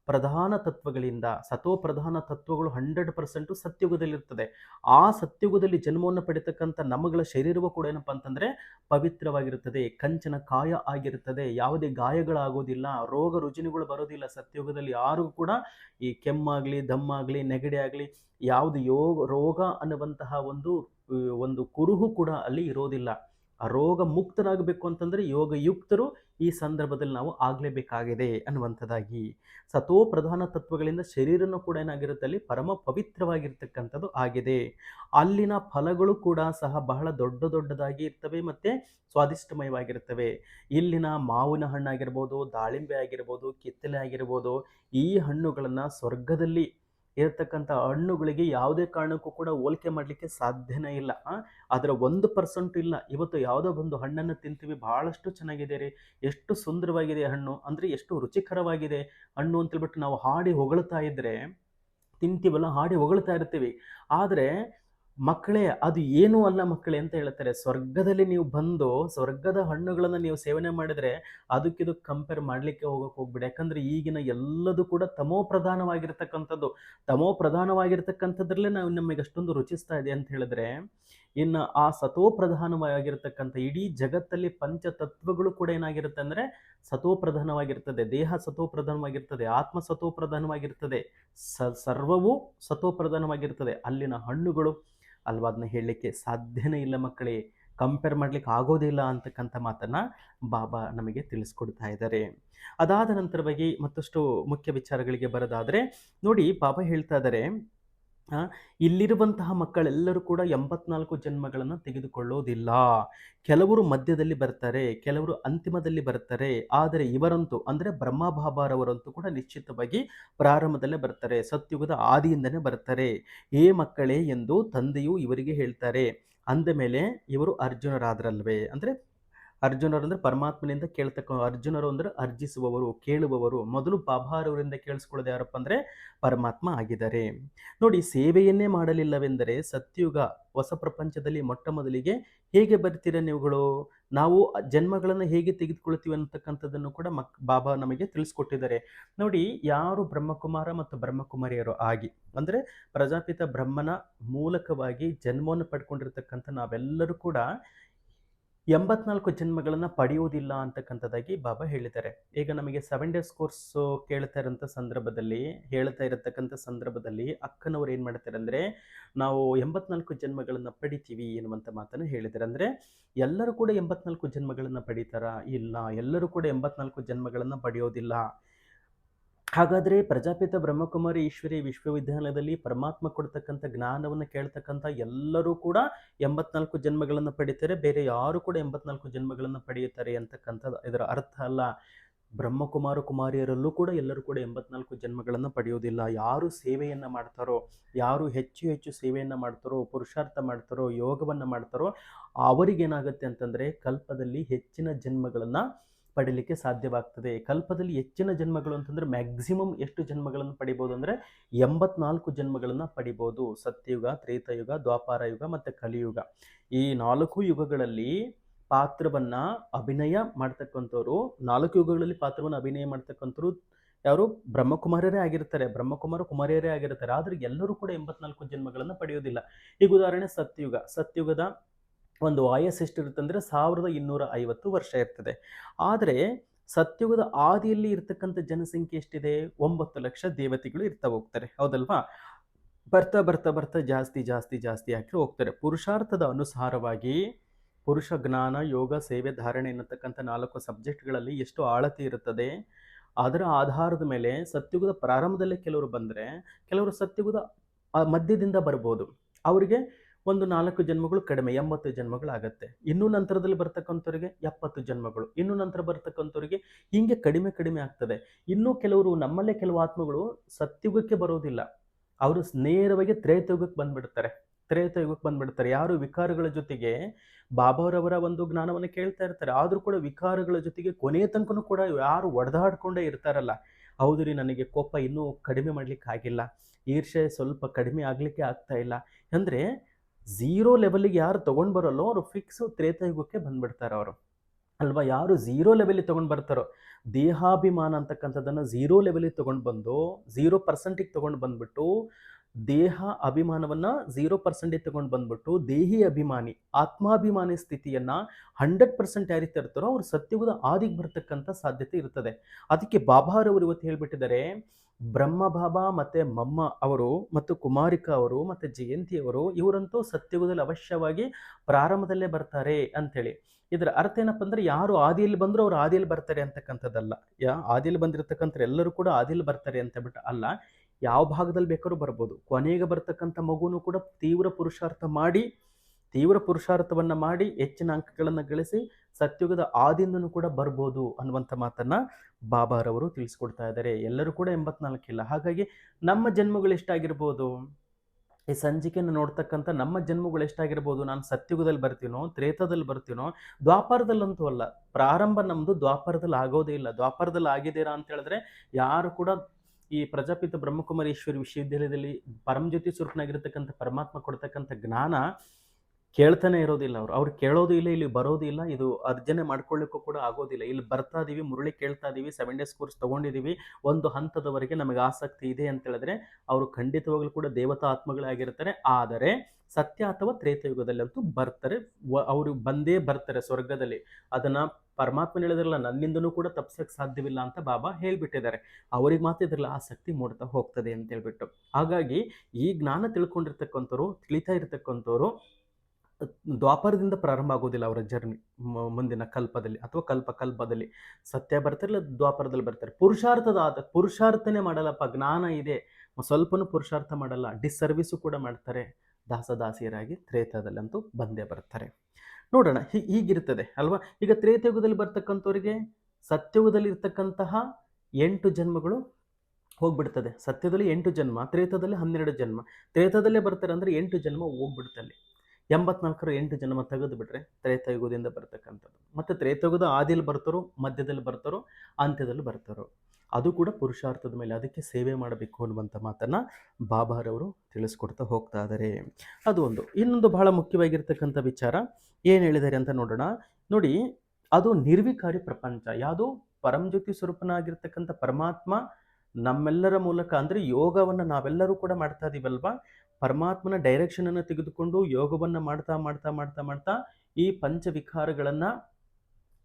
ಪ್ರಧಾನ ತತ್ವಗಳಿಂದ ಸತೋ ಪ್ರಧಾನ ತತ್ವಗಳು ಹಂಡ್ರೆಡ್ ಪರ್ಸೆಂಟು ಸತ್ಯುಗದಲ್ಲಿರ್ತದೆ. ಆ ಸತ್ಯುಗದಲ್ಲಿ ಜನ್ಮವನ್ನು ಪಡಿತಕ್ಕಂಥ ನಮಗಳ ಶರೀರವೂ ಕೂಡ ಏನಪ್ಪ ಅಂತಂದರೆ ಪವಿತ್ರವಾಗಿರುತ್ತದೆ, ಕಂಚನ ಕಾಯ ಆಗಿರುತ್ತದೆ, ಯಾವುದೇ ಗಾಯಗಳಾಗೋದಿಲ್ಲ, ರೋಗ ರುಜಿನಗಳು ಬರೋದಿಲ್ಲ ಸತ್ಯುಗದಲ್ಲಿ, ಯಾರಿಗೂ ಕೂಡ ಈ ಕೆಮ್ಮಾಗಲಿ, ದಮ್ಮಾಗಲಿ, ನೆಗಡಿ ಆಗಲಿ, ಯಾವುದು ಯೋಗ ರೋಗ ಅನ್ನುವಂತಹ ಒಂದು ಒಂದು ಕುರುಹು ಕೂಡ ಅಲ್ಲಿ ಇರೋದಿಲ್ಲ. ಆ ರೋಗ ಮುಕ್ತರಾಗಬೇಕು ಅಂತಂದರೆ ಯೋಗಯುಕ್ತರು ಈ ಸಂದರ್ಭದಲ್ಲಿ ನಾವು ಆಗಲೇಬೇಕಾಗಿದೆ ಅನ್ನುವಂಥದ್ದಾಗಿ. ಸತೋ ಪ್ರಧಾನ ತತ್ವಗಳಿಂದ ಶರೀರನು ಕೂಡ ಏನಾಗಿರುತ್ತೆ ಅಲ್ಲಿ ಪರಮ ಪವಿತ್ರವಾಗಿರ್ತಕ್ಕಂಥದ್ದು ಆಗಿದೆ. ಅಲ್ಲಿನ ಫಲಗಳು ಕೂಡ ಸಹ ಬಹಳ ದೊಡ್ಡ ದೊಡ್ಡದಾಗಿ ಇರ್ತವೆ ಮತ್ತು ಸ್ವಾದಿಷ್ಟಮಯವಾಗಿರ್ತವೆ. ಇಲ್ಲಿನ ಮಾವಿನ ಹಣ್ಣಾಗಿರ್ಬೋದು, ದಾಳಿಂಬೆ ಆಗಿರ್ಬೋದು ಕಿತ್ತಲೆ ಆಗಿರ್ಬೋದು ಈ ಹಣ್ಣುಗಳನ್ನು ಸ್ವರ್ಗದಲ್ಲಿ ಇರತಕ್ಕಂಥ ಹಣ್ಣುಗಳಿಗೆ ಯಾವುದೇ ಕಾರಣಕ್ಕೂ ಕೂಡ ಹೋಲಿಕೆ ಮಾಡಲಿಕ್ಕೆ ಸಾಧ್ಯನೇ ಇಲ್ಲ? ಅದರ ಒಂದು ಪರ್ಸೆಂಟ್ ಇಲ್ಲ. ಇವತ್ತು ಯಾವುದೋ ಒಂದು ಹಣ್ಣನ್ನು ತಿಂತೀವಿ, ಬಹಳಷ್ಟು ಚೆನ್ನಾಗಿದೆ ರೀ. ಎಷ್ಟು ಸುಂದರವಾಗಿದೆ ಹಣ್ಣು, ಅಂದರೆ ಎಷ್ಟು ರುಚಿಕರವಾಗಿದೆ ಹಣ್ಣು ಅಂತೇಳ್ಬಿಟ್ಟು ನಾವು ಹಾಡಿ ಹೊಗಳ್ತಾ ಇದ್ದರೆ ತಿಂತೀವಲ್ಲ, ಹಾಡಿ ಹೊಗಳ್ತಾ ಇರ್ತೀವಿ. ಆದರೆ ಮಕ್ಕಳೇ, ಅದು ಏನೂ ಅಲ್ಲ ಮಕ್ಕಳೇ ಅಂತ ಹೇಳ್ತಾರೆ. ಸ್ವರ್ಗದಲ್ಲಿ ನೀವು ಬಂದು, ಸ್ವರ್ಗದ ಹಣ್ಣುಗಳನ್ನು ನೀವು ಸೇವನೆ ಮಾಡಿದರೆ ಅದಕ್ಕಿದು ಕಂಪೇರ್ ಮಾಡಲಿಕ್ಕೆ ಹೋಗೋಕೆ ಹೋಗ್ಬಿಡಿ. ಯಾಕಂದರೆ ಈಗಿನ ಎಲ್ಲದೂ ಕೂಡ ತಮೋ ಪ್ರಧಾನವಾಗಿರ್ತಕ್ಕಂಥದ್ದು. ತಮೋ ಪ್ರಧಾನವಾಗಿರ್ತಕ್ಕಂಥದ್ರಲ್ಲೇ ನಾವು ನಮಗೆ ಅಷ್ಟೊಂದು ರುಚಿಸ್ತಾ ಇದೆ ಅಂತ ಹೇಳಿದ್ರೆ, ಇನ್ನು ಆ ಸತೋ ಪ್ರಧಾನವಾಗಿರ್ತಕ್ಕಂಥ ಇಡೀ ಜಗತ್ತಲ್ಲಿ ಪಂಚತತ್ವಗಳು ಕೂಡ ಏನಾಗಿರುತ್ತೆ ಅಂದರೆ ಸತೋ ಪ್ರಧಾನವಾಗಿರ್ತದೆ. ದೇಹ ಸತೋ ಪ್ರಧಾನವಾಗಿರ್ತದೆ. ಆತ್ಮ ಸತೋ ಪ್ರಧಾನವಾಗಿರ್ತದೆ. ಸ, ಸರ್ವವೂ ಸತೋ ಪ್ರಧಾನವಾಗಿರ್ತದೆ. ಅಲ್ಲಿನ ಹಣ್ಣುಗಳು ಅಲ್ವಾ ಅದನ್ನ ಹೇಳಲಿಕ್ಕೆ ಸಾಧ್ಯನೇ ಇಲ್ಲ ಮಕ್ಕಳೇ. ಕಂಪೇರ್ ಮಾಡ್ಲಿಕ್ಕೆ ಆಗೋದಿಲ್ಲ ಅಂತಕ್ಕಂಥ ಮಾತನ್ನ ಬಾಬಾ ನಮಗೆ ತಿಳಿಸ್ಕೊಡ್ತಾ ಇದ್ದಾರೆ. ಅದಾದ ನಂತರವಾಗಿ ಮತ್ತಷ್ಟು ಮುಖ್ಯ ವಿಚಾರಗಳಿಗೆ ಬರೋದಾದರೆ ನೋಡಿ, ಬಾಬಾ ಹೇಳ್ತಾ ಇದ್ದಾರೆ ಇಲ್ಲಿರುವಂತಹ ಮಕ್ಕಳೆಲ್ಲರೂ ಕೂಡ ಎಂಬತ್ನಾಲ್ಕು ಜನ್ಮಗಳನ್ನು ತೆಗೆದುಕೊಳ್ಳೋದಿಲ್ಲ. ಕೆಲವರು ಮಧ್ಯದಲ್ಲಿ ಬರ್ತಾರೆ, ಕೆಲವರು ಅಂತಿಮದಲ್ಲಿ ಬರ್ತಾರೆ, ಆದರೆ ಇವರಂತೂ, ಅಂದರೆ ಬ್ರಹ್ಮ ಬಾಬಾರವರಂತೂ ಕೂಡ ನಿಶ್ಚಿತವಾಗಿ ಪ್ರಾರಂಭದಲ್ಲೇ ಬರ್ತಾರೆ, ಸತ್ಯುಗದ ಆದಿಯಿಂದನೇ ಬರ್ತಾರೆ. ಏ ಮಕ್ಕಳೇ ಎಂದು ತಂದೆಯು ಇವರಿಗೆ ಹೇಳ್ತಾರೆ. ಅಂದ ಮೇಲೆ ಇವರು ಅರ್ಜುನರಾದ್ರಲ್ವೇ, ಅಂದರೆ ಅರ್ಜುನರು ಅಂದ್ರೆ ಪರಮಾತ್ಮನಿಂದ ಕೇಳ್ತಕ್ಕ, ಅರ್ಜುನರು ಅಂದ್ರೆ ಅರ್ಜಿಸುವವರು, ಕೇಳುವವರು. ಮೊದಲು ಬಾಬಾರವರಿಂದ ಕೇಳಿಸ್ಕೊಳ್ಳೋದು ಯಾರಪ್ಪ ಅಂದರೆ ಪರಮಾತ್ಮ ಆಗಿದ್ದಾರೆ. ನೋಡಿ, ಸೇವೆಯನ್ನೇ ಮಾಡಲಿಲ್ಲವೆಂದರೆ ಸತ್ಯುಗ, ಹೊಸ ಪ್ರಪಂಚದಲ್ಲಿ ಮೊಟ್ಟ ಮೊದಲಿಗೆ ಹೇಗೆ ಬರ್ತೀರ ನೀವುಗಳು? ನಾವು ಜನ್ಮಗಳನ್ನು ಹೇಗೆ ತೆಗೆದುಕೊಳ್ತೀವಿ ಅನ್ನತಕ್ಕಂಥದ್ದನ್ನು ಕೂಡ ಮಕ್, ಬಾಬಾ ನಮಗೆ ತಿಳಿಸ್ಕೊಟ್ಟಿದ್ದಾರೆ. ನೋಡಿ, ಯಾರು ಬ್ರಹ್ಮಕುಮಾರ ಮತ್ತು ಬ್ರಹ್ಮಕುಮಾರಿಯರು ಆಗಿ, ಅಂದರೆ ಪ್ರಜಾಪಿತ ಬ್ರಹ್ಮನ ಮೂಲಕವಾಗಿ ಜನ್ಮವನ್ನು ಪಡ್ಕೊಂಡಿರ್ತಕ್ಕಂಥ ನಾವೆಲ್ಲರೂ ಕೂಡ ಎಂಬತ್ನಾಲ್ಕು ಜನ್ಮಗಳನ್ನು ಪಡೆಯುವುದಿಲ್ಲ ಅಂತಕ್ಕಂಥದ್ದಾಗಿ ಬಾಬಾ ಹೇಳಿದ್ದಾರೆ. ಈಗ ನಮಗೆ ಸೆವೆನ್ ಡೇಸ್ ಕೋರ್ಸ್ ಕೇಳ್ತಾ ಇರೋಂಥ ಸಂದರ್ಭದಲ್ಲಿ, ಹೇಳ್ತಾ ಇರತಕ್ಕಂಥ ಸಂದರ್ಭದಲ್ಲಿ ಅಕ್ಕನವ್ರು ಏನು ಮಾಡ್ತಾರೆ ಅಂದರೆ, ನಾವು ಎಂಬತ್ನಾಲ್ಕು ಜನ್ಮಗಳನ್ನು ಪಡಿತೀವಿ ಎನ್ನುವಂಥ ಮಾತನ್ನು ಹೇಳಿದ್ದಾರೆ. ಅಂದರೆ ಎಲ್ಲರೂ ಕೂಡ ಎಂಬತ್ನಾಲ್ಕು ಜನ್ಮಗಳನ್ನು ಪಡಿತಾರಾ? ಇಲ್ಲ. ಎಲ್ಲರೂ ಕೂಡ ಎಂಬತ್ನಾಲ್ಕು ಜನ್ಮಗಳನ್ನು ಪಡೆಯೋದಿಲ್ಲ. ಹಾಗಾದರೆ ಪ್ರಜಾಪಿತ ಬ್ರಹ್ಮಕುಮಾರಿ ಈಶ್ವರಿ ವಿಶ್ವವಿದ್ಯಾಲಯದಲ್ಲಿ ಪರಮಾತ್ಮ ಕೊಡ್ತಕ್ಕಂಥ ಜ್ಞಾನವನ್ನು ಕೇಳ್ತಕ್ಕಂಥ ಎಲ್ಲರೂ ಕೂಡ ಎಂಬತ್ನಾಲ್ಕು ಜನ್ಮಗಳನ್ನು ಪಡಿತಾರೆ. ಬೇರೆ ಯಾರು ಕೂಡ ಎಂಬತ್ನಾಲ್ಕು ಜನ್ಮಗಳನ್ನು ಪಡೆಯುತ್ತಾರೆ ಅಂತಕ್ಕಂಥದ್ದು ಇದರ ಅರ್ಥ ಅಲ್ಲ. ಬ್ರಹ್ಮಕುಮಾರ ಕುಮಾರಿಯರಲ್ಲೂ ಕೂಡ ಎಲ್ಲರೂ ಕೂಡ ಎಂಬತ್ನಾಲ್ಕು ಜನ್ಮಗಳನ್ನು ಪಡೆಯೋದಿಲ್ಲ. ಯಾರು ಸೇವೆಯನ್ನು ಮಾಡ್ತಾರೋ, ಯಾರು ಹೆಚ್ಚು ಹೆಚ್ಚು ಸೇವೆಯನ್ನು ಮಾಡ್ತಾರೋ, ಪುರುಷಾರ್ಥ ಮಾಡ್ತಾರೋ, ಯೋಗವನ್ನು ಮಾಡ್ತಾರೋ, ಅವರಿಗೇನಾಗುತ್ತೆ ಅಂತಂದರೆ ಕಲ್ಪದಲ್ಲಿ ಹೆಚ್ಚಿನ ಜನ್ಮಗಳನ್ನು ಪಡೀಲಿಕ್ಕೆ ಸಾಧ್ಯವಾಗ್ತದೆ. ಕಲ್ಪದಲ್ಲಿ ಹೆಚ್ಚಿನ ಜನ್ಮಗಳು ಅಂತಂದರೆ ಮ್ಯಾಕ್ಸಿಮಮ್ ಎಷ್ಟು ಜನ್ಮಗಳನ್ನು ಪಡಿಬೋದು ಅಂದರೆ ಎಂಬತ್ನಾಲ್ಕು ಜನ್ಮಗಳನ್ನು ಪಡಿಬೋದು. ಸತ್ಯಯುಗ ತ್ರೇತಯುಗ ದ್ವಾಪಾರ ಯುಗ ಮತ್ತು ಕಲಿಯುಗ. ಈ ನಾಲ್ಕು ಯುಗಗಳಲ್ಲಿ ಪಾತ್ರವನ್ನು ಅಭಿನಯ ಮಾಡ್ತಕ್ಕಂಥವ್ರು, ನಾಲ್ಕು ಯುಗಗಳಲ್ಲಿ ಪಾತ್ರವನ್ನು ಅಭಿನಯ ಮಾಡ್ತಕ್ಕಂಥವ್ರು ಯಾರು? ಬ್ರಹ್ಮಕುಮಾರರೇ ಆಗಿರ್ತಾರೆ. ಬ್ರಹ್ಮಕುಮಾರ ಕುಮಾರಿಯರೇ ಆಗಿರ್ತಾರೆ. ಆದರೆ ಎಲ್ಲರೂ ಕೂಡ ಎಂಬತ್ನಾಲ್ಕು ಜನ್ಮಗಳನ್ನು ಪಡೆಯೋದಿಲ್ಲ. ಈಗ ಉದಾಹರಣೆ ಸತ್ಯಯುಗ ಸತ್ಯುಗದ ಒಂದು ವಯಸ್ಸು ಎಷ್ಟಿರುತ್ತೆ ಅಂದರೆ ಸಾವಿರದ ಇನ್ನೂರ ಐವತ್ತು ವರ್ಷ ಇರ್ತದೆ. ಆದರೆ ಸತ್ಯುಗದ ಆದಿಯಲ್ಲಿ ಇರ್ತಕ್ಕಂಥ ಜನಸಂಖ್ಯೆ ಎಷ್ಟಿದೆ? ಒಂಬತ್ತು ಲಕ್ಷ ದೇವತೆಗಳು ಇರ್ತಾ ಹೋಗ್ತಾರೆ. ಹೌದಲ್ವಾ? ಬರ್ತಾ ಬರ್ತಾ ಬರ್ತಾ ಜಾಸ್ತಿ ಜಾಸ್ತಿ ಜಾಸ್ತಿ ಹಾಕಿ ಹೋಗ್ತಾರೆ. ಪುರುಷಾರ್ಥದ ಅನುಸಾರವಾಗಿ ಪುರುಷ ಜ್ಞಾನ, ಯೋಗ, ಸೇವೆ, ಧಾರಣೆ ಎನ್ನತಕ್ಕಂಥ ನಾಲ್ಕು ಸಬ್ಜೆಕ್ಟ್ಗಳಲ್ಲಿ ಎಷ್ಟು ಆಳತೆ ಇರುತ್ತದೆ? ಅದರ ಆಧಾರದ ಮೇಲೆ ಸತ್ಯುಗದ ಪ್ರಾರಂಭದಲ್ಲೇ ಕೆಲವರು ಬಂದರೆ, ಕೆಲವರು ಸತ್ಯುಗದ ಮಧ್ಯದಿಂದ ಬರ್ಬೋದು. ಅವರಿಗೆ ಒಂದು ನಾಲ್ಕು ಜನ್ಮಗಳು ಕಡಿಮೆ, ಎಂಬತ್ತು ಜನ್ಮಗಳಾಗತ್ತೆ. ಇನ್ನೂ ನಂತರದಲ್ಲಿ ಬರ್ತಕ್ಕಂಥವ್ರಿಗೆ ಎಪ್ಪತ್ತು ಜನ್ಮಗಳು, ಇನ್ನೂ ನಂತರ ಬರ್ತಕ್ಕಂಥವ್ರಿಗೆ ಹೀಗೆ ಕಡಿಮೆ ಕಡಿಮೆ ಆಗ್ತದೆ. ಇನ್ನೂ ಕೆಲವರು ನಮ್ಮಲ್ಲೇ ಕೆಲವು ಆತ್ಮಗಳು ಸತ್ಯುಗಕ್ಕೆ ಬರೋದಿಲ್ಲ. ಅವರು ನೇರವಾಗಿ ತ್ರೇತಯುಗಕ್ಕೆ ಬಂದ್ಬಿಡ್ತಾರೆ ತ್ರೇತಯುಗಕ್ಕೆ ಬಂದ್ಬಿಡ್ತಾರೆ. ಯಾರು ವಿಕಾರಗಳ ಜೊತೆಗೆ ಬಾಬಾರವರ ಒಂದು ಜ್ಞಾನವನ್ನು ಕೇಳ್ತಾ ಇರ್ತಾರೆ. ಆದರೂ ಕೂಡ ವಿಕಾರಗಳ ಜೊತೆಗೆ ಕೊನೆಯ ತನಕನೂ ಕೂಡ ಯಾರು ಒಡೆದಾಡ್ಕೊಂಡೇ ಇರ್ತಾರಲ್ಲ, ಹೌದು ರೀ ನನಗೆ ಕೋಪ ಇನ್ನೂ ಕಡಿಮೆ ಮಾಡಲಿಕ್ಕೆ ಆಗಿಲ್ಲ ಈರ್ಷೆ ಸ್ವಲ್ಪ ಕಡಿಮೆ ಆಗಲಿಕ್ಕೆ ಆಗ್ತಾ ಇಲ್ಲ. ಅಂದರೆ ಝೀರೋ ಲೆವೆಲಿಗೆ ಯಾರು ತೊಗೊಂಡು ಬರೋಲ್ಲೋ ಅವರು ಫಿಕ್ಸ್ ತ್ರೇತಯುಗಕ್ಕೆ ಬಂದ್ಬಿಡ್ತಾರೆ ಅವರು. ಅಲ್ವಾ? ಯಾರು ಝೀರೋ ಲೆವೆಲಿಗೆ ತೊಗೊಂಡು ಬರ್ತಾರೋ? ದೇಹಾಭಿಮಾನ ಅಂತಕ್ಕಂಥದ್ದನ್ನು ಝೀರೋ ಲೆವೆಲಿಗೆ ತೊಗೊಂಡು ಬಂದು ಝೀರೋ ಪರ್ಸೆಂಟಿಗೆ ತೊಗೊಂಡು ಬಂದ್ಬಿಟ್ಟು ದೇಹ ಅಭಿಮಾನವನ್ನು ಝೀರೋ ಪರ್ಸೆಂಟಿಗೆ ತೊಗೊಂಡು ಬಂದ್ಬಿಟ್ಟು ದೇಹಿ ಅಭಿಮಾನಿ, ಆತ್ಮಾಭಿಮಾನಿ ಸ್ಥಿತಿಯನ್ನು ಹಂಡ್ರೆಡ್ ಪರ್ಸೆಂಟ್ ಯಾರಿಗೆ ತರ್ತಾರೋ ಅವ್ರು ಸತ್ಯುಗದ ಆದಿಗೆ ಬರ್ತಕ್ಕಂಥ ಸಾಧ್ಯತೆ ಇರ್ತದೆ. ಅದಕ್ಕೆ ಬಾಬಾರವರು ಇವತ್ತು ಹೇಳ್ಬಿಟ್ಟಿದ್ದಾರೆ ಬ್ರಹ್ಮ ಬಾಬಾ ಮತ್ತು ಮಮ್ಮ ಅವರು ಮತ್ತು ಕುಮಾರಿಕಾ ಅವರು ಮತ್ತು ಜಯಂತಿ ಅವರು ಇವರಂತೂ ಸತ್ಯುಗದಲ್ಲಿ ಅವಶ್ಯವಾಗಿ ಪ್ರಾರಂಭದಲ್ಲೇ ಬರ್ತಾರೆ ಅಂಥೇಳಿ. ಇದರ ಅರ್ಥ ಏನಪ್ಪ ಅಂದ್ರೆ ಯಾರು ಆದಿಯಲ್ಲಿ ಬಂದರೂ ಅವ್ರು ಆದಿಯಲ್ಲಿ ಬರ್ತಾರೆ ಅಂತಕ್ಕಂಥದ್ದಲ್ಲ. ಯಾ ಆದಿಯಲ್ಲಿ ಬಂದಿರತಕ್ಕಂಥ ಎಲ್ಲರೂ ಕೂಡ ಆದಿಯಲ್ಲಿ ಬರ್ತಾರೆ ಅಂತ ಬಿಟ್ಟು ಅಲ್ಲ, ಯಾವ ಭಾಗದಲ್ಲಿ ಬೇಕಾದ್ರೂ ಬರ್ಬೋದು. ಕೊನೆಗೆ ಬರ್ತಕ್ಕಂಥ ಮಗುನು ಕೂಡ ತೀವ್ರ ಪುರುಷಾರ್ಥ ಮಾಡಿ ತೀವ್ರ ಪುರುಷಾರ್ಥವನ್ನು ಮಾಡಿ ಹೆಚ್ಚಿನ ಅಂಕಗಳನ್ನು ಗಳಿಸಿ ಸತ್ಯುಗದ ಆದಿಂದನೂ ಕೂಡ ಬರ್ಬೋದು ಅನ್ನುವಂಥ ಮಾತನ್ನು ಬಾಬಾರವರು ತಿಳಿಸ್ಕೊಡ್ತಾ ಇದ್ದಾರೆ. ಎಲ್ಲರೂ ಕೂಡ ಎಂಬತ್ನಾಲ್ಕಿಲ್ಲ ಹಾಗಾಗಿ ನಮ್ಮ ಜನ್ಮಗಳು ಎಷ್ಟಾಗಿರ್ಬೋದು? ಈ ಸಂಜಿಕೆಯನ್ನು ನೋಡ್ತಕ್ಕಂಥ ನಮ್ಮ ಜನ್ಮಗಳು ಎಷ್ಟಾಗಿರ್ಬೋದು? ನಾನು ಸತ್ಯುಗದಲ್ಲಿ ಬರ್ತೀನೋ, ತ್ರೇತದಲ್ಲಿ ಬರ್ತೀನೋ, ದ್ವಾಪಾರದಲ್ಲಂತೂ ಅಲ್ಲ. ಪ್ರಾರಂಭ ನಮ್ಮದು ದ್ವಾಪಾರದಲ್ಲಿ ಆಗೋದೇ ಇಲ್ಲ. ದ್ವಾಪಾರದಲ್ಲಿ ಆಗಿದ್ದೀರಾ ಅಂತ ಹೇಳಿದ್ರೆ ಯಾರು ಕೂಡ ಈ ಪ್ರಜಾಪಿತ ಬ್ರಹ್ಮಕುಮಾರೇಶ್ವರಿ ವಿಶ್ವವಿದ್ಯಾಲಯದಲ್ಲಿ ಪರಮಜ್ಯೋತಿ ಸ್ವರೂಪನಾಗಿರ್ತಕ್ಕಂಥ ಪರಮಾತ್ಮ ಕೊಡ್ತಕ್ಕಂಥ ಜ್ಞಾನ ಕೇಳ್ತಾನೆ ಇರೋದಿಲ್ಲ ಅವರು. ಅವ್ರು ಕೇಳೋದು ಇಲ್ಲ, ಇಲ್ಲಿ ಬರೋದು ಇಲ್ಲ, ಇದು ಅರ್ಜನೆ ಮಾಡ್ಕೊಳ್ಳಿಕ್ಕೂ ಕೂಡ ಆಗೋದಿಲ್ಲ. ಇಲ್ಲಿ ಬರ್ತಾ ಇದೀವಿ, ಮುರಳಿ ಕೇಳ್ತಾ ಇದೀವಿ ಸೆವೆನ್ ಡೇಸ್ ಕೋರ್ಸ್ ತೊಗೊಂಡಿದ್ದೀವಿ ಒಂದು ಹಂತದವರೆಗೆ ನಮಗೆ ಆಸಕ್ತಿ ಇದೆ ಅಂತ ಹೇಳಿದ್ರೆ ಅವರು ಖಂಡಿತವಾಗ್ಲೂ ಕೂಡ ದೇವತಾ ಆತ್ಮಗಳಾಗಿರ್ತಾರೆ. ಆದರೆ ಸತ್ಯ ಅಥವಾ ತ್ರೇತಯುಗದಲ್ಲಂತೂ ಬರ್ತಾರೆ. ವ- ಅವರು ಬಂದೇ ಬರ್ತಾರೆ ಸ್ವರ್ಗದಲ್ಲಿ. ಅದನ್ನ ಪರಮಾತ್ಮ ಹೇಳಿದ್ರಲ್ಲ, ನನ್ನಿಂದನೂ ಕೂಡ ತಪ್ಸಕ್ಕೆ ಸಾಧ್ಯವಿಲ್ಲ ಅಂತ ಬಾಬಾ ಹೇಳ್ಬಿಟ್ಟಿದ್ದಾರೆ. ಅವ್ರಿಗೆ ಮಾತ್ರ ಇದ್ರಲ್ಲಿ ಆಸಕ್ತಿ ಮೂಡ್ತಾ ಹೋಗ್ತದೆ ಅಂತ ಹೇಳ್ಬಿಟ್ಟು. ಹಾಗಾಗಿ ಈ ಜ್ಞಾನ ತಿಳ್ಕೊಂಡಿರ್ತಕ್ಕಂಥವ್ರು, ತಿಳಿತಾ ಇರ್ತಕ್ಕಂಥವ್ರು ದ್ವಾಪರದಿಂದ ಪ್ರಾರಂಭ ಆಗೋದಿಲ್ಲ ಅವರ ಜರ್ನಿ ಮುಂದಿನ ಕಲ್ಪದಲ್ಲಿ ಅಥವಾ ಕಲ್ಪ ಕಲ್ಪದಲ್ಲಿ. ಸತ್ಯ ಬರ್ತಾರೆ ಇಲ್ಲ ದ್ವಾಪರದಲ್ಲಿ ಬರ್ತಾರೆ ಪುರುಷಾರ್ಥದ ಆದ, ಪುರುಷಾರ್ಥನೆ ಮಾಡಲ್ಲಪ್ಪ, ಜ್ಞಾನ ಇದೆ. ಸ್ವಲ್ಪನೂ ಪುರುಷಾರ್ಥ ಮಾಡಲ್ಲ. ಡಿಸ್ಸರ್ವಿಸು ಕೂಡ ಮಾಡ್ತಾರೆ. ದಾಸದಾಸಿಯರಾಗಿ ತ್ರೇತದಲ್ಲಂತೂ ಬಂದೇ ಬರ್ತಾರೆ. ನೋಡೋಣ ಹೀಗಿರ್ತದೆ ಅಲ್ವಾ? ಈಗ ತ್ರೇತಯುಗದಲ್ಲಿ ಬರ್ತಕ್ಕಂಥವ್ರಿಗೆ ಸತ್ಯಯುಗದಲ್ಲಿ ಇರ್ತಕ್ಕಂತಹ ಎಂಟು ಜನ್ಮಗಳು ಹೋಗ್ಬಿಡ್ತದೆ. ಸತ್ಯದಲ್ಲಿ ಎಂಟು ಜನ್ಮ, ತ್ರೇತದಲ್ಲಿ ಹನ್ನೆರಡು ಜನ್ಮ. ತ್ರೇತದಲ್ಲೇ ಬರ್ತಾರೆ ಅಂದರೆ ಎಂಟು ಜನ್ಮ ಹೋಗ್ಬಿಡ್ತಲ್ಲಿ. ಎಂಬತ್ನಾಲ್ಕರ ಎಂಟು ಜನ್ಮ ತೆಗೆದು ಬಿಟ್ರೆ ತ್ರೇತಯುಗದಿಂದ ಬರ್ತಕ್ಕಂಥದ್ದು. ಮತ್ತು ತ್ರೇತಯುಗದ ಆದಿಯಲ್ಲಿ ಬರ್ತಾರೋ, ಮಧ್ಯದಲ್ಲಿ ಬರ್ತಾರೋ, ಅಂತ್ಯದಲ್ಲಿ ಬರ್ತಾರೋ, ಅದು ಕೂಡ ಪುರುಷಾರ್ಥದ ಮೇಲೆ, ಅದಕ್ಕೆ ಸೇವೆ ಮಾಡಬೇಕು ಅನ್ನುವಂಥ ಮಾತನ್ನು ಬಾಬಾರವರು ತಿಳಿಸ್ಕೊಡ್ತಾ ಹೋಗ್ತಾ ಇದ್ದಾರೆ ಅದು ಒಂದು. ಇನ್ನೊಂದು ಬಹಳ ಮುಖ್ಯವಾಗಿರ್ತಕ್ಕಂಥ ವಿಚಾರ, ಏನು ಹೇಳಿದ್ದಾರೆ ಅಂತ ನೋಡೋಣ. ನೋಡಿ, ಅದು ನಿರ್ವಿಕಾರಿ ಪ್ರಪಂಚ. ಯಾವುದು ಪರಮಜ್ಯೋತಿ ಸ್ವರೂಪನಾಗಿರ್ತಕ್ಕಂಥ ಪರಮಾತ್ಮ ನಮ್ಮೆಲ್ಲರ ಮೂಲಕ, ಅಂದರೆ ಯೋಗವನ್ನು ನಾವೆಲ್ಲರೂ ಕೂಡ ಮಾಡ್ತಾ ಇದೀವಲ್ವಾ? ಪರಮಾತ್ಮನ ಡೈರೆಕ್ಷನನ್ನು ತೆಗೆದುಕೊಂಡು ಯೋಗವನ್ನು ಮಾಡ್ತಾ ಮಾಡ್ತಾ ಮಾಡ್ತಾ ಮಾಡ್ತಾ ಈ ಪಂಚವಿಕಾರಗಳನ್ನು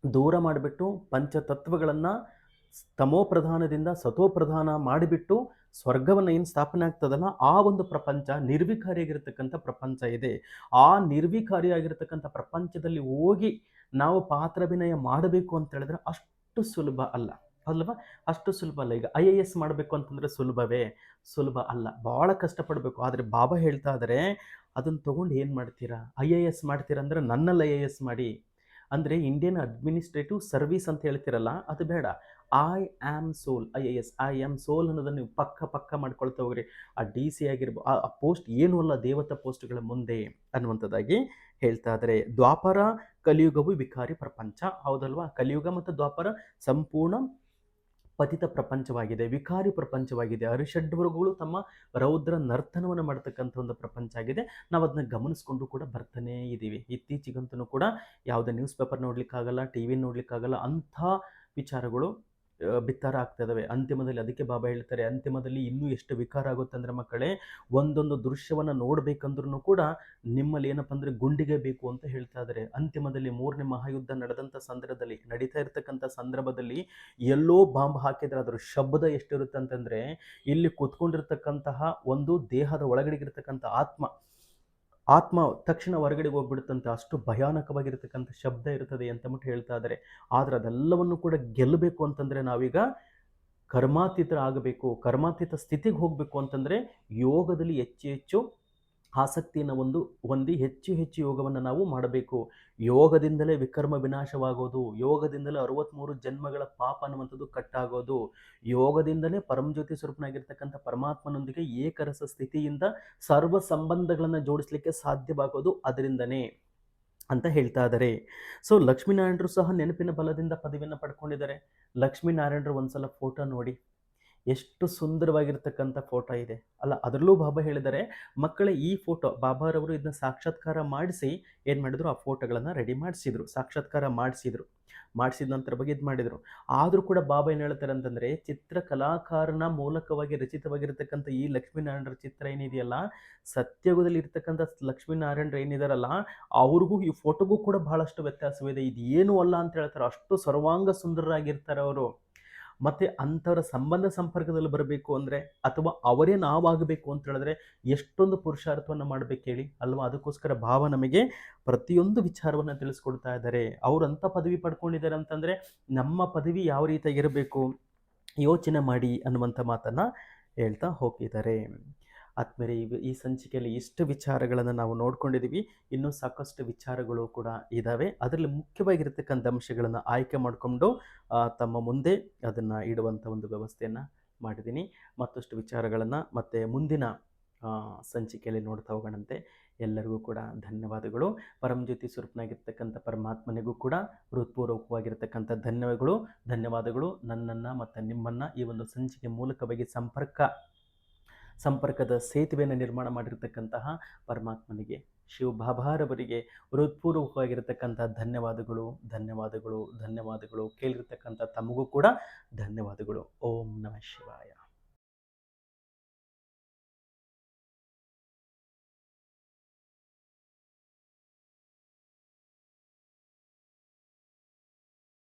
ದೂರ ಮಾಡಿಬಿಟ್ಟು ಪಂಚತತ್ವಗಳನ್ನು ತಮೋ ಪ್ರಧಾನದಿಂದ ಸತೋ ಪ್ರಧಾನ ಮಾಡಿಬಿಟ್ಟು ಸ್ವರ್ಗವನ್ನು ಏನು ಸ್ಥಾಪನೆ ಆಗ್ತದಲ್ಲ ಆ ಒಂದು ಪ್ರಪಂಚ ನಿರ್ವಿಕಾರಿಯಾಗಿರ್ತಕ್ಕಂಥ ಪ್ರಪಂಚ ಇದೆ. ಆ ನಿರ್ವಿಕಾರಿಯಾಗಿರ್ತಕ್ಕಂಥ ಪ್ರಪಂಚದಲ್ಲಿ ಹೋಗಿ ನಾವು ಪಾತ್ರಾಭಿನಯ ಮಾಡಬೇಕು ಅಂತ ಹೇಳಿದ್ರೆ ಅಷ್ಟು ಸುಲಭ ಅಲ್ಲ. ಅಲ್ವಾ? ಅಷ್ಟು ಸುಲಭ ಅಲ್ಲ. ಈಗ ಐ ಎ ಎಸ್ ಮಾಡಬೇಕು ಅಂತಂದರೆ ಸುಲಭವೇ? ಸುಲಭ ಅಲ್ಲ. ಭಾಳ ಕಷ್ಟಪಡಬೇಕು. ಆದರೆ ಬಾಬಾ ಹೇಳ್ತಾ ಇದ್ದಾರೆ ಅದನ್ನು ತೊಗೊಂಡು ಏನು ಮಾಡ್ತೀರಾ? ಐ ಎ ಎಸ್ ಮಾಡ್ತೀರಾ ಅಂದರೆ ನನ್ನಲ್ಲಿ ಐ ಎ ಎಸ್ ಮಾಡಿ. ಅಂದರೆ ಇಂಡಿಯನ್ ಅಡ್ಮಿನಿಸ್ಟ್ರೇಟಿವ್ ಸರ್ವಿಸ್ ಅಂತ ಹೇಳ್ತಿರಲ್ಲ, ಅದು ಬೇಡ. I am soul I A S. I am soul ಅನ್ನೋದನ್ನು ನೀವು ಪಕ್ಕ ಪಕ್ಕ ಮಾಡ್ಕೊಳ್ತಾ ಹೋಗ್ರಿ. ಆ ಡಿ ಸಿ ಆಗಿರ್ಬೋದು ಆ ಪೋಸ್ಟ್ ಏನೂ ಅಲ್ಲ, ದೇವತಾ ಪೋಸ್ಟ್ಗಳ ಮುಂದೆ, ಅನ್ನುವಂಥದ್ದಾಗಿ ಹೇಳ್ತಾ ಇದ್ದಾರೆ ದ್ವಾಪರ ಕಲಿಯುಗವು ವಿಕಾರಿ ಪ್ರಪಂಚ. ಹೌದಲ್ವಾ? ಕಲಿಯುಗ ಮತ್ತು ದ್ವಾಪರ ಸಂಪೂರ್ಣ ಪತಿತ ಪ್ರಪಂಚವಾಗಿದೆ, ವಿಕಾರಿ ಪ್ರಪಂಚವಾಗಿದೆ. ಅರಿಷಡ್ವರ್ಗಗಳು ತಮ್ಮ ರೌದ್ರ ನರ್ತನವನ್ನು ಮಾಡ್ತಕ್ಕಂಥ ಒಂದು ಪ್ರಪಂಚ ಆಗಿದೆ. ನಾವು ಅದನ್ನ ಗಮನಿಸ್ಕೊಂಡು ಕೂಡ ಬರ್ತಾನೇ ಇದ್ದೀವಿ ಇತ್ತೀಚೆಗಂತೂ ಕೂಡ ಯಾವುದೇ ನ್ಯೂಸ್ ಪೇಪರ್ ನೋಡ್ಲಿಕ್ಕಾಗಲ್ಲ, ಟಿ ವಿ ನೋಡ್ಲಿಕ್ಕಾಗಲ್ಲ ಅಂಥ ವಿಚಾರಗಳು ಬಿತ್ತರ ಆಗ್ತಾ ಇದಾವೆ ಅಂತಿಮದಲ್ಲಿ ಅದಕ್ಕೆ ಬಾಬಾ ಹೇಳ್ತಾರೆ, ಅಂತಿಮದಲ್ಲಿ ಇನ್ನೂ ಎಷ್ಟು ವಿಕಾರ ಆಗುತ್ತೆ ಅಂದರೆ ಮಕ್ಕಳೇ, ಒಂದೊಂದು ದೃಶ್ಯವನ್ನು ನೋಡಬೇಕಂದ್ರೂ ಕೂಡ ನಿಮ್ಮಲ್ಲಿ ಏನಪ್ಪ ಅಂದರೆ ಗುಂಡಿಗೆ ಬೇಕು ಅಂತ ಹೇಳ್ತಾ ಇದ್ದಾರೆ ಅಂತಿಮದಲ್ಲಿ ಮೂರನೇ ಮಹಾಯುದ್ಧ ನಡೆದಂಥ ಸಂದರ್ಭದಲ್ಲಿ, ನಡೀತಾ ಇರತಕ್ಕಂಥ ಸಂದರ್ಭದಲ್ಲಿ ಎಲ್ಲೋ ಬಾಂಬ್ ಹಾಕಿದ್ರೆ ಅದರ ಶಬ್ದ ಎಷ್ಟಿರುತ್ತೆ ಅಂತಂದರೆ, ಇಲ್ಲಿ ಕೂತ್ಕೊಂಡಿರ್ತಕ್ಕಂತಹ ಒಂದು ದೇಹದ ಒಳಗಡೆಗಿರ್ತಕ್ಕಂಥ ಆತ್ಮ ಆತ್ಮ ತಕ್ಷಣ ಹೊರಗಡೆ ಹೋಗ್ಬಿಡುತ್ತಂತೆ. ಅಷ್ಟು ಭಯಾನಕವಾಗಿರ್ತಕ್ಕಂಥ ಶಬ್ದ ಇರ್ತದೆ ಅಂತ ಅಂದ್ಬಿಟ್ಟು ಹೇಳ್ತಾ ಇದ್ದಾರೆ ಆದರೆ ಅದೆಲ್ಲವನ್ನು ಕೂಡ ಗೆಲ್ಲಬೇಕು ಅಂತಂದರೆ ನಾವೀಗ ಕರ್ಮಾತೀತ ಆಗಬೇಕು ಕರ್ಮಾತೀತ ಸ್ಥಿತಿಗೆ ಹೋಗಬೇಕು ಅಂತಂದರೆ ಯೋಗದಲ್ಲಿ ಹೆಚ್ಚು ಹೆಚ್ಚು ಆಸಕ್ತಿಯನ್ನು ಒಂದು, ಹೊಂದಿ ಹೆಚ್ಚು ಹೆಚ್ಚು ಯೋಗವನ್ನು ನಾವು ಮಾಡಬೇಕು. ಯೋಗದಿಂದಲೇ ವಿಕರ್ಮ ವಿನಾಶವಾಗೋದು, ಯೋಗದಿಂದಲೇ ಅರವತ್ತ್ಮೂರು ಜನ್ಮಗಳ ಪಾಪ ಅನ್ನುವಂಥದ್ದು ಕಟ್ಟಾಗೋದು, ಯೋಗದಿಂದಲೇ ಪರಮಜ್ಯೋತಿ ಸ್ವರೂಪನಾಗಿರ್ತಕ್ಕಂಥ ಪರಮಾತ್ಮನೊಂದಿಗೆ ಏಕರಸ ಸ್ಥಿತಿಯಿಂದ ಸರ್ವ ಸಂಬಂಧಗಳನ್ನು ಜೋಡಿಸಲಿಕ್ಕೆ ಸಾಧ್ಯವಾಗೋದು ಅದರಿಂದನೇ ಅಂತ ಹೇಳ್ತಾ ಇದ್ದಾರೆ ಸೊ, ಲಕ್ಷ್ಮೀನಾರಾಯಣರು ಸಹ ನೆನಪಿನ ಬಲದಿಂದ ಪದವಿಯನ್ನು ಪಡ್ಕೊಂಡಿದ್ದಾರೆ. ಲಕ್ಷ್ಮೀನಾರಾಯಣರು ಒಂದ್ಸಲ ಫೋಟೋ ನೋಡಿ. ಎಷ್ಟು ಸುಂದರವಾಗಿರ್ತಕ್ಕಂಥ ಫೋಟೋ ಇದೆ. ಅಲ್ಲ, ಅದರಲ್ಲೂ ಬಾಬಾ ಹೇಳಿದರೆ ಮಕ್ಕಳೇ ಈ ಫೋಟೋ ಬಾಬಾರವರು ಇದನ್ನ ಸಾಕ್ಷಾತ್ಕಾರ ಮಾಡಿಸಿ ಏನು ಮಾಡಿದ್ರು? ಆ ಫೋಟೋಗಳನ್ನು ರೆಡಿ ಮಾಡಿಸಿದ್ರು, ಸಾಕ್ಷಾತ್ಕಾರ ಮಾಡಿಸಿದ್ರು. ಮಾಡಿಸಿದ ನಂತರ ಬಗ್ಗೆ ಇದು ಮಾಡಿದರು. ಆದರೂ ಕೂಡ ಬಾಬಾ ಏನು ಹೇಳ್ತಾರೆ ಅಂತಂದರೆ ಚಿತ್ರಕಲಾಕಾರನ ಮೂಲಕವಾಗಿ ರಚಿತವಾಗಿರ್ತಕ್ಕಂಥ ಈ ಲಕ್ಷ್ಮೀನಾರಾಯಣರ ಚಿತ್ರ ಏನಿದೆಯಲ್ಲ ಸತ್ಯಯುಗದಲ್ಲಿ ಇರ್ತಕ್ಕಂಥ ಲಕ್ಷ್ಮೀನಾರಾಯಣರು ಏನಿದಾರಲ್ಲ, ಅವ್ರಿಗೂ ಈ ಫೋಟೋಗೂ ಕೂಡ ಬಹಳಷ್ಟು ವ್ಯತ್ಯಾಸವಿದೆ. ಇದು ಏನು ಅಲ್ಲ ಅಂತ ಹೇಳ್ತಾರೆ. ಅಷ್ಟು ಸರ್ವಾಂಗ ಸುಂದರರಾಗಿರ್ತಾರೆ ಅವರು. ಮತ್ತು ಅಂಥವರ ಸಂಬಂಧ ಸಂಪರ್ಕದಲ್ಲಿ ಬರಬೇಕು ಅಂದರೆ ಅಥವಾ ಅವರೇ ನಾವಾಗಬೇಕು ಅಂತ ಹೇಳಿದ್ರೆ ಎಷ್ಟೊಂದು ಪುರುಷಾರ್ಥವನ್ನು ಮಾಡಬೇಕು ಹೇಳಿ, ಅಲ್ವಾ? ಅದಕ್ಕೋಸ್ಕರ ಭಾವ ನಮಗೆ ಪ್ರತಿಯೊಂದು ವಿಚಾರವನ್ನು ತಿಳಿಸ್ಕೊಡ್ತಾ ಇದ್ದಾರೆ. ಅವರಂಥ ಪದವಿ ಪಡ್ಕೊಂಡಿದ್ದಾರೆ ಅಂತಂದರೆ ನಮ್ಮ ಪದವಿ ಯಾವ ರೀತಿಯಾಗಿರಬೇಕು ಯೋಚನೆ ಮಾಡಿ ಅನ್ನುವಂಥ ಮಾತನ್ನು ಹೇಳ್ತಾ ಹೋಗಿದ್ದಾರೆ. ಆದ್ಮೇಲೆ ಈ ಈ ಸಂಚಿಕೆಯಲ್ಲಿ ಇಷ್ಟು ವಿಚಾರಗಳನ್ನು ನಾವು ನೋಡ್ಕೊಂಡಿದ್ದೀವಿ. ಇನ್ನೂ ಸಾಕಷ್ಟು ವಿಚಾರಗಳು ಕೂಡ ಇದ್ದಾವೆ. ಅದರಲ್ಲಿ ಮುಖ್ಯವಾಗಿರತಕ್ಕಂಥ ಅಂಶಗಳನ್ನು ಆಯ್ಕೆ ಮಾಡಿಕೊಂಡು ತಮ್ಮ ಮುಂದೆ ಅದನ್ನು ಇಡುವಂಥ ಒಂದು ವ್ಯವಸ್ಥೆಯನ್ನು ಮಾಡಿದ್ದೀನಿ. ಮತ್ತಷ್ಟು ವಿಚಾರಗಳನ್ನು ಮತ್ತು ಮುಂದಿನ ಸಂಚಿಕೆಯಲ್ಲಿ ನೋಡ್ತಾ ಹೋಗೋಣಂತೆ. ಎಲ್ಲರಿಗೂ ಕೂಡ ಧನ್ಯವಾದಗಳು. ಪರಮಜ್ಯೋತಿ ಸ್ವರೂಪನಾಗಿರ್ತಕ್ಕಂಥ ಪರಮಾತ್ಮನಿಗೂ ಕೂಡ ಹೃತ್ಪೂರ್ವಕವಾಗಿರ್ತಕ್ಕಂಥ ಧನ್ಯವಾದಗಳು. ಧನ್ಯವಾದಗಳು. ನನ್ನನ್ನು ಮತ್ತು ನಿಮ್ಮನ್ನು ಈ ಒಂದು ಸಂಚಿಕೆ ಮೂಲಕವಾಗಿ ಸಂಪರ್ಕ ಸಂಪರ್ಕದ ಸೇತುವೆಯನ್ನು ನಿರ್ಮಾಣ ಮಾಡಿರ್ತಕ್ಕಂತಹ ಪರಮಾತ್ಮನಿಗೆ. ಶಿವ ಬಾಬಾರವರಿಗೆ ಹೃತ್ಪೂರ್ವಕವಾಗಿರ್ತಕ್ಕಂಥ ಧನ್ಯವಾದಗಳು ಧನ್ಯವಾದಗಳು ಧನ್ಯವಾದಗಳು. ಕೇಳಿರ್ತಕ್ಕಂಥ ತಮಗೂ ಕೂಡ ಧನ್ಯವಾದಗಳು. ಓಂ ನಮಃ ಶಿವಾಯ.